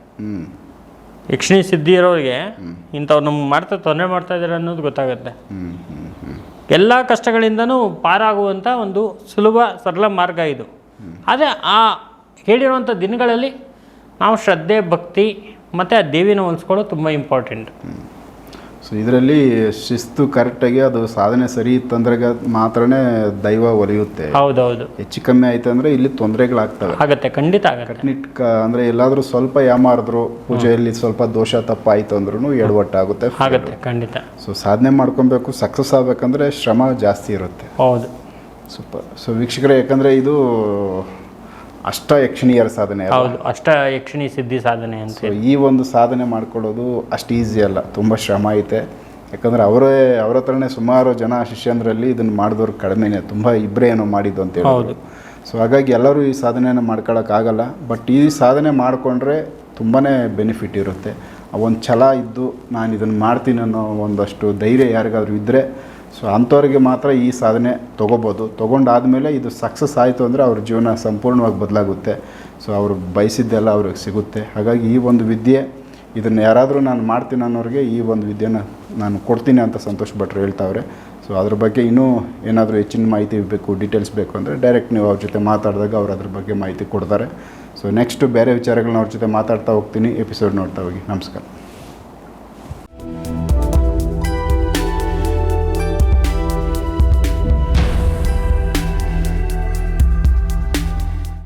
ಯಕ್ಷಿಣಿ ಸಿದ್ಧಿ ಇರೋರಿಗೆ ಇಂಥವ್ರು ನಮ್ಗೆ ಮಾಡ್ತಾ ತೊಂದರೆ ಮಾಡ್ತಾ ಇದ್ದಾರೆ ಅನ್ನೋದು ಗೊತ್ತಾಗುತ್ತೆ. ಎಲ್ಲ ಕಷ್ಟಗಳಿಂದನೂ ಪಾರಾಗುವಂಥ ಒಂದು ಸುಲಭ ಸರಳ ಮಾರ್ಗ ಇದು. ಆದರೆ ಆ ಹೇಳಿರುವಂಥ ದಿನಗಳಲ್ಲಿ ನಾವು ಶ್ರದ್ಧೆ ಭಕ್ತಿ ಮತ್ತು ಆ ದೇವಿನ ಹೊಲಿಸ್ಕೊಳ್ಳೋದು ತುಂಬ ಇಂಪಾರ್ಟೆಂಟ್ ಸೊ ಇದರಲ್ಲಿ ಶಿಸ್ತು ಕರೆಕ್ಟಾಗಿ ಅದು ಸಾಧನೆ ಸರಿ ಇತ್ತಂದ್ರೆ ಮಾತ್ರನೇ ದೈವ ಒಲಿಯುತ್ತೆ. ಹೌದೌದು. ಹೆಚ್ಚು ಕಮ್ಮಿ ಆಯ್ತು ಅಂದರೆ ಇಲ್ಲಿ ತೊಂದರೆಗಳಾಗ್ತವೆ. ಆಗತ್ತೆ ಖಂಡಿತ ಆಗುತ್ತೆ. ಕಟ್ನಿಟ್ ಅಂದರೆ ಎಲ್ಲಾದರೂ ಸ್ವಲ್ಪ ಯಾಮಾರಿದ್ರು ಪೂಜೆಯಲ್ಲಿ ಸ್ವಲ್ಪ ದೋಷ ತಪ್ಪಾಯಿತು ಅಂದ್ರೂ ಎಡವಟ್ಟಾಗುತ್ತೆ. ಆಗುತ್ತೆ ಖಂಡಿತ. ಸೊ ಸಾಧನೆ ಮಾಡ್ಕೊಬೇಕು ಸಕ್ಸಸ್ ಆಗಬೇಕಂದ್ರೆ ಶ್ರಮ ಜಾಸ್ತಿ ಇರುತ್ತೆ. ಹೌದು. ಸೂಪರ್ ಸೊ ವೀಕ್ಷಕರೇ ಯಾಕಂದರೆ ಇದು ಅಷ್ಟ ಯಕ್ಷಣೀಯರ ಸಾಧನೆ? ಹೌದು ಅಷ್ಟ ಯಕ್ಷಣಿ ಸಿದ್ಧಿ ಸಾಧನೆ ಅಂತ ಸೊ ಈ ಒಂದು ಸಾಧನೆ ಮಾಡ್ಕೊಳ್ಳೋದು ಅಷ್ಟು ಈಸಿ ಅಲ್ಲ. ತುಂಬ ಶ್ರಮ ಐತೆ. ಯಾಕಂದರೆ ಅವರೇ ಅವರ ಹತ್ರನೇ ಸುಮಾರು ಜನ ಶಿಷ್ಯಂದ್ರಲ್ಲಿ ಇದನ್ನು ಮಾಡಿದವ್ರು ಕಡಿಮೆನೇ. ತುಂಬ ಇಬ್ಬರೇ ಏನೋ ಮಾಡಿದ್ದು ಅಂತ. ಹೇಳಿ ಸೊ ಹಾಗಾಗಿ ಎಲ್ಲರೂ ಈ ಸಾಧನೆಯನ್ನು ಮಾಡ್ಕೊಳ್ಳೋಕ್ಕಾಗಲ್ಲ ಬಟ್ ಈ ಸಾಧನೆ ಮಾಡಿಕೊಂಡ್ರೆ ತುಂಬಾ ಬೆನಿಫಿಟ್ ಇರುತ್ತೆ. ಒಂದು ಛಲ ಇದ್ದು ನಾನು ಇದನ್ನು ಮಾಡ್ತೀನಿ ಅನ್ನೋ ಒಂದಷ್ಟು ಧೈರ್ಯ ಯಾರಿಗಾದ್ರೂ ಇದ್ದರೆ ಸೊ ಅಂಥವ್ರಿಗೆ ಮಾತ್ರ ಈ ಸಾಧನೆ ತೊಗೋಬೋದು. ತೊಗೊಂಡಾದಮೇಲೆ ಇದು ಸಕ್ಸಸ್ ಆಯಿತು ಅಂದರೆ ಅವ್ರ ಜೀವನ ಸಂಪೂರ್ಣವಾಗಿ ಬದಲಾಗುತ್ತೆ. ಸೊ ಅವರು ಬಯಸಿದ್ದೆಲ್ಲ ಅವ್ರಿಗೆ ಸಿಗುತ್ತೆ. ಹಾಗಾಗಿ ಈ ಒಂದು ವಿದ್ಯೆ, ಇದನ್ನು ಯಾರಾದರೂ ನಾನು ಮಾಡ್ತೀನಿ ಅನ್ನೋರಿಗೆ ಈ ಒಂದು ವಿದ್ಯೆನ ನಾನು ಕೊಡ್ತೀನಿ ಅಂತ ಸಂತೋಷ ಭಟ್ರು ಹೇಳ್ತಾವ್ರೆ. ಸೊ ಅದ್ರ ಬಗ್ಗೆ ಇನ್ನೂ ಏನಾದರೂ ಹೆಚ್ಚಿನ ಮಾಹಿತಿ ಬೇಕು ಡೀಟೇಲ್ಸ್ ಬೇಕು ಅಂದರೆ ಡೈರೆಕ್ಟ್ ನೀವು ಅವ್ರ ಜೊತೆ ಮಾತಾಡಿದಾಗ ಅವ್ರು ಅದ್ರ ಬಗ್ಗೆ ಮಾಹಿತಿ ಕೊಡ್ತಾರೆ. ಸೊ ನೆಕ್ಸ್ಟು ಬೇರೆ ವಿಚಾರಗಳನ್ನ ಅವ್ರ ಜೊತೆ ಮಾತಾಡ್ತಾ ಹೋಗ್ತೀನಿ ಎಪಿಸೋಡ್ ನೋಡ್ತಾ ಹೋಗಿ. ನಮಸ್ಕಾರ.